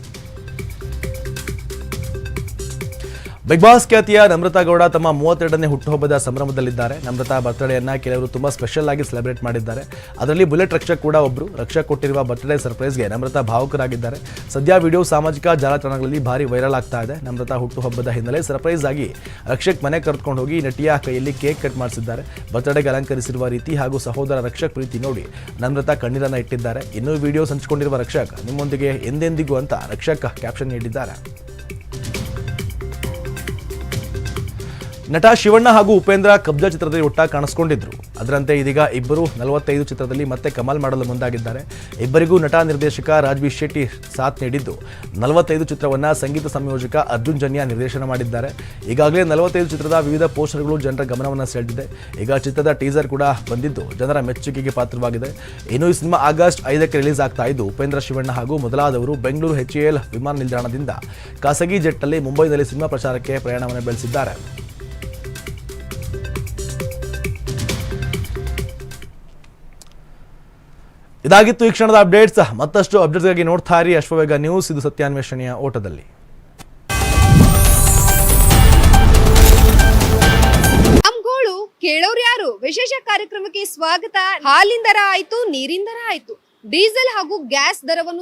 ಬಿಗ್ ಬಾಸ್ ಖ್ಯಾತಿಯ ನಮ್ರತಾ ಗೌಡ ತಮ್ಮ ಮೂವತ್ತೆರಡನೇ ಹುಟ್ಟುಹಬ್ಬದ ಸಂಭ್ರಮದಲ್ಲಿದ್ದಾರೆ. ನಮ್ರತಾ ಬರ್ತ್ಡೇಯನ್ನು ಕೆಲವರು ತುಂಬ ಸ್ಪೆಷಲ್ ಆಗಿ ಸೆಲೆಬ್ರೇಟ್ ಮಾಡಿದ್ದಾರೆ. ಅದರಲ್ಲಿ ಬುಲೆಟ್ ರಕ್ಷಕ್ ಕೂಡ ಒಬ್ರು. ರಕ್ಷಕ್ ಕೊಟ್ಟಿರುವ ಬರ್ತ್ಡೇ ಸರ್ಪ್ರೈಸ್ಗೆ ನಮ್ರತಾ ಭಾವುಕರಾಗಿದ್ದಾರೆ. ಸದ್ಯ ವಿಡಿಯೋ ಸಾಮಾಜಿಕ ಜಾಲತಾಣಗಳಲ್ಲಿ ಭಾರಿ ವೈರಲ್ ಆಗ್ತಾ ಇದೆ. ನಮ್ರತಾ ಹುಟ್ಟುಹಬ್ಬದ ಹಿನ್ನೆಲೆ ಸರ್ಪ್ರೈಸ್ ಆಗಿ ರಕ್ಷಕ್ ಮನೆ ಕರೆದುಕೊಂಡು ಹೋಗಿ ನಟಿಯ ಕೈಯಲ್ಲಿ ಕೇಕ್ ಕಟ್ ಮಾಡಿಸಿದ್ದಾರೆ. ಬರ್ತ್ಡೇಗೆ ಅಲಂಕರಿಸಿರುವ ರೀತಿ ಹಾಗೂ ಸಹೋದರ ರಕ್ಷಕ್ ಪ್ರೀತಿ ನೋಡಿ ನಮ್ರತಾ ಕಣ್ಣೀರನ್ನು ಇಟ್ಟಿದ್ದಾರೆ. ಇನ್ನೂ ವಿಡಿಯೋ ಹಂಚಿಕೊಂಡಿರುವ ರಕ್ಷಕ್ ನಿಮ್ಮೊಂದಿಗೆ ಎಂದೆಂದಿಗೂ ಅಂತ ರಕ್ಷಕ್ ಕ್ಯಾಪ್ಷನ್ ನೀಡಿದ್ದಾರೆ. ನಟ ಶಿವಣ್ಣ ಹಾಗೂ ಉಪೇಂದ್ರ ಕಬ್ಜಾ ಚಿತ್ರದಲ್ಲಿ ಒಟ್ಟಾಗಿ ಕಾಣಿಸ್ಕೊಂಡಿದ್ರು. ಅದರಂತೆ ಇದೀಗ ಇಬ್ಬರು ನಲವತ್ತೈದು ಚಿತ್ರದಲ್ಲಿ ಮತ್ತೆ ಕಮಾಲ್ ಮಾಡಲು ಮುಂದಾಗಿದ್ದಾರೆ. ಇಬ್ಬರಿಗೂ ನಟ ನಿರ್ದೇಶಕ ರಾಜ್ವಿ ಶೆಟ್ಟಿ ಸಾಥ್ ನೀಡಿದ್ದು. ನಲವತ್ತೈದು ಚಿತ್ರವನ್ನ ಸಂಗೀತ ಸಂಯೋಜಕ ಅರ್ಜುನ್ ಜನ್ಯ ನಿರ್ದೇಶನ ಮಾಡಿದ್ದಾರೆ. ಈಗಾಗಲೇ ನಲವತ್ತೈದು ಚಿತ್ರದ ವಿವಿಧ ಪೋಸ್ಟರ್ಗಳು ಜನರ ಗಮನವನ್ನು ಸೆಳೆದಿದೆ. ಈಗ ಚಿತ್ರದ ಟೀಸರ್ ಕೂಡ ಬಂದಿದ್ದು, ಜನರ ಮೆಚ್ಚುಗೆಗೆ ಪಾತ್ರವಾಗಿದೆ. ಇನ್ನು ಈ ಸಿನಿಮಾ ಆಗಸ್ಟ್ ಐದಕ್ಕೆ ರಿಲೀಸ್ ಆಗ್ತಾ ಇದ್ದು, ಉಪೇಂದ್ರ ಶಿವಣ್ಣ ಹಾಗೂ ಮೊದಲಾದವರು ಬೆಂಗಳೂರು ಎಚ್ ಎಲ್ ವಿಮಾನ ನಿಲ್ದಾಣದಿಂದ ಖಾಸಗಿ ಜೆಟ್ನಲ್ಲಿ ಮುಂಬೈನಲ್ಲಿ ಸಿನಿಮಾ ಪ್ರಚಾರಕ್ಕೆ ಪ್ರಯಾಣವನ್ನು ಬೆಳೆಸಿದ್ದಾರೆ. ಇದಾಗಿತ್ತು ಈ ಕ್ಷಣದ ಅಪ್ಡೇಟ್ಸ್. ಮತ್ತಷ್ಟು ಅಪ್ಡೇಟ್ಸ್ಗಾಗಿ ನೋಡ್ತಾ ಇರಿ ಅಶ್ವವೇಗ ನ್ಯೂಸ್. ಇದು ಸತ್ಯಾನ್ವೇಷಣೆಯ ಓಟದಲ್ಲಿ. ಕೇಳೋರ್ ಯಾರು? ವಿಶೇಷ ಕಾರ್ಯಕ್ರಮಕ್ಕೆ ಸ್ವಾಗತ. ಹಾಲಿಂದರ ಆಯ್ತು ನೀರಿಂದರ ಆಯ್ತು. ಡೀಸೆಲ್ ಹಾಗೂ ಗ್ಯಾಸ್ ದರವನ್ನು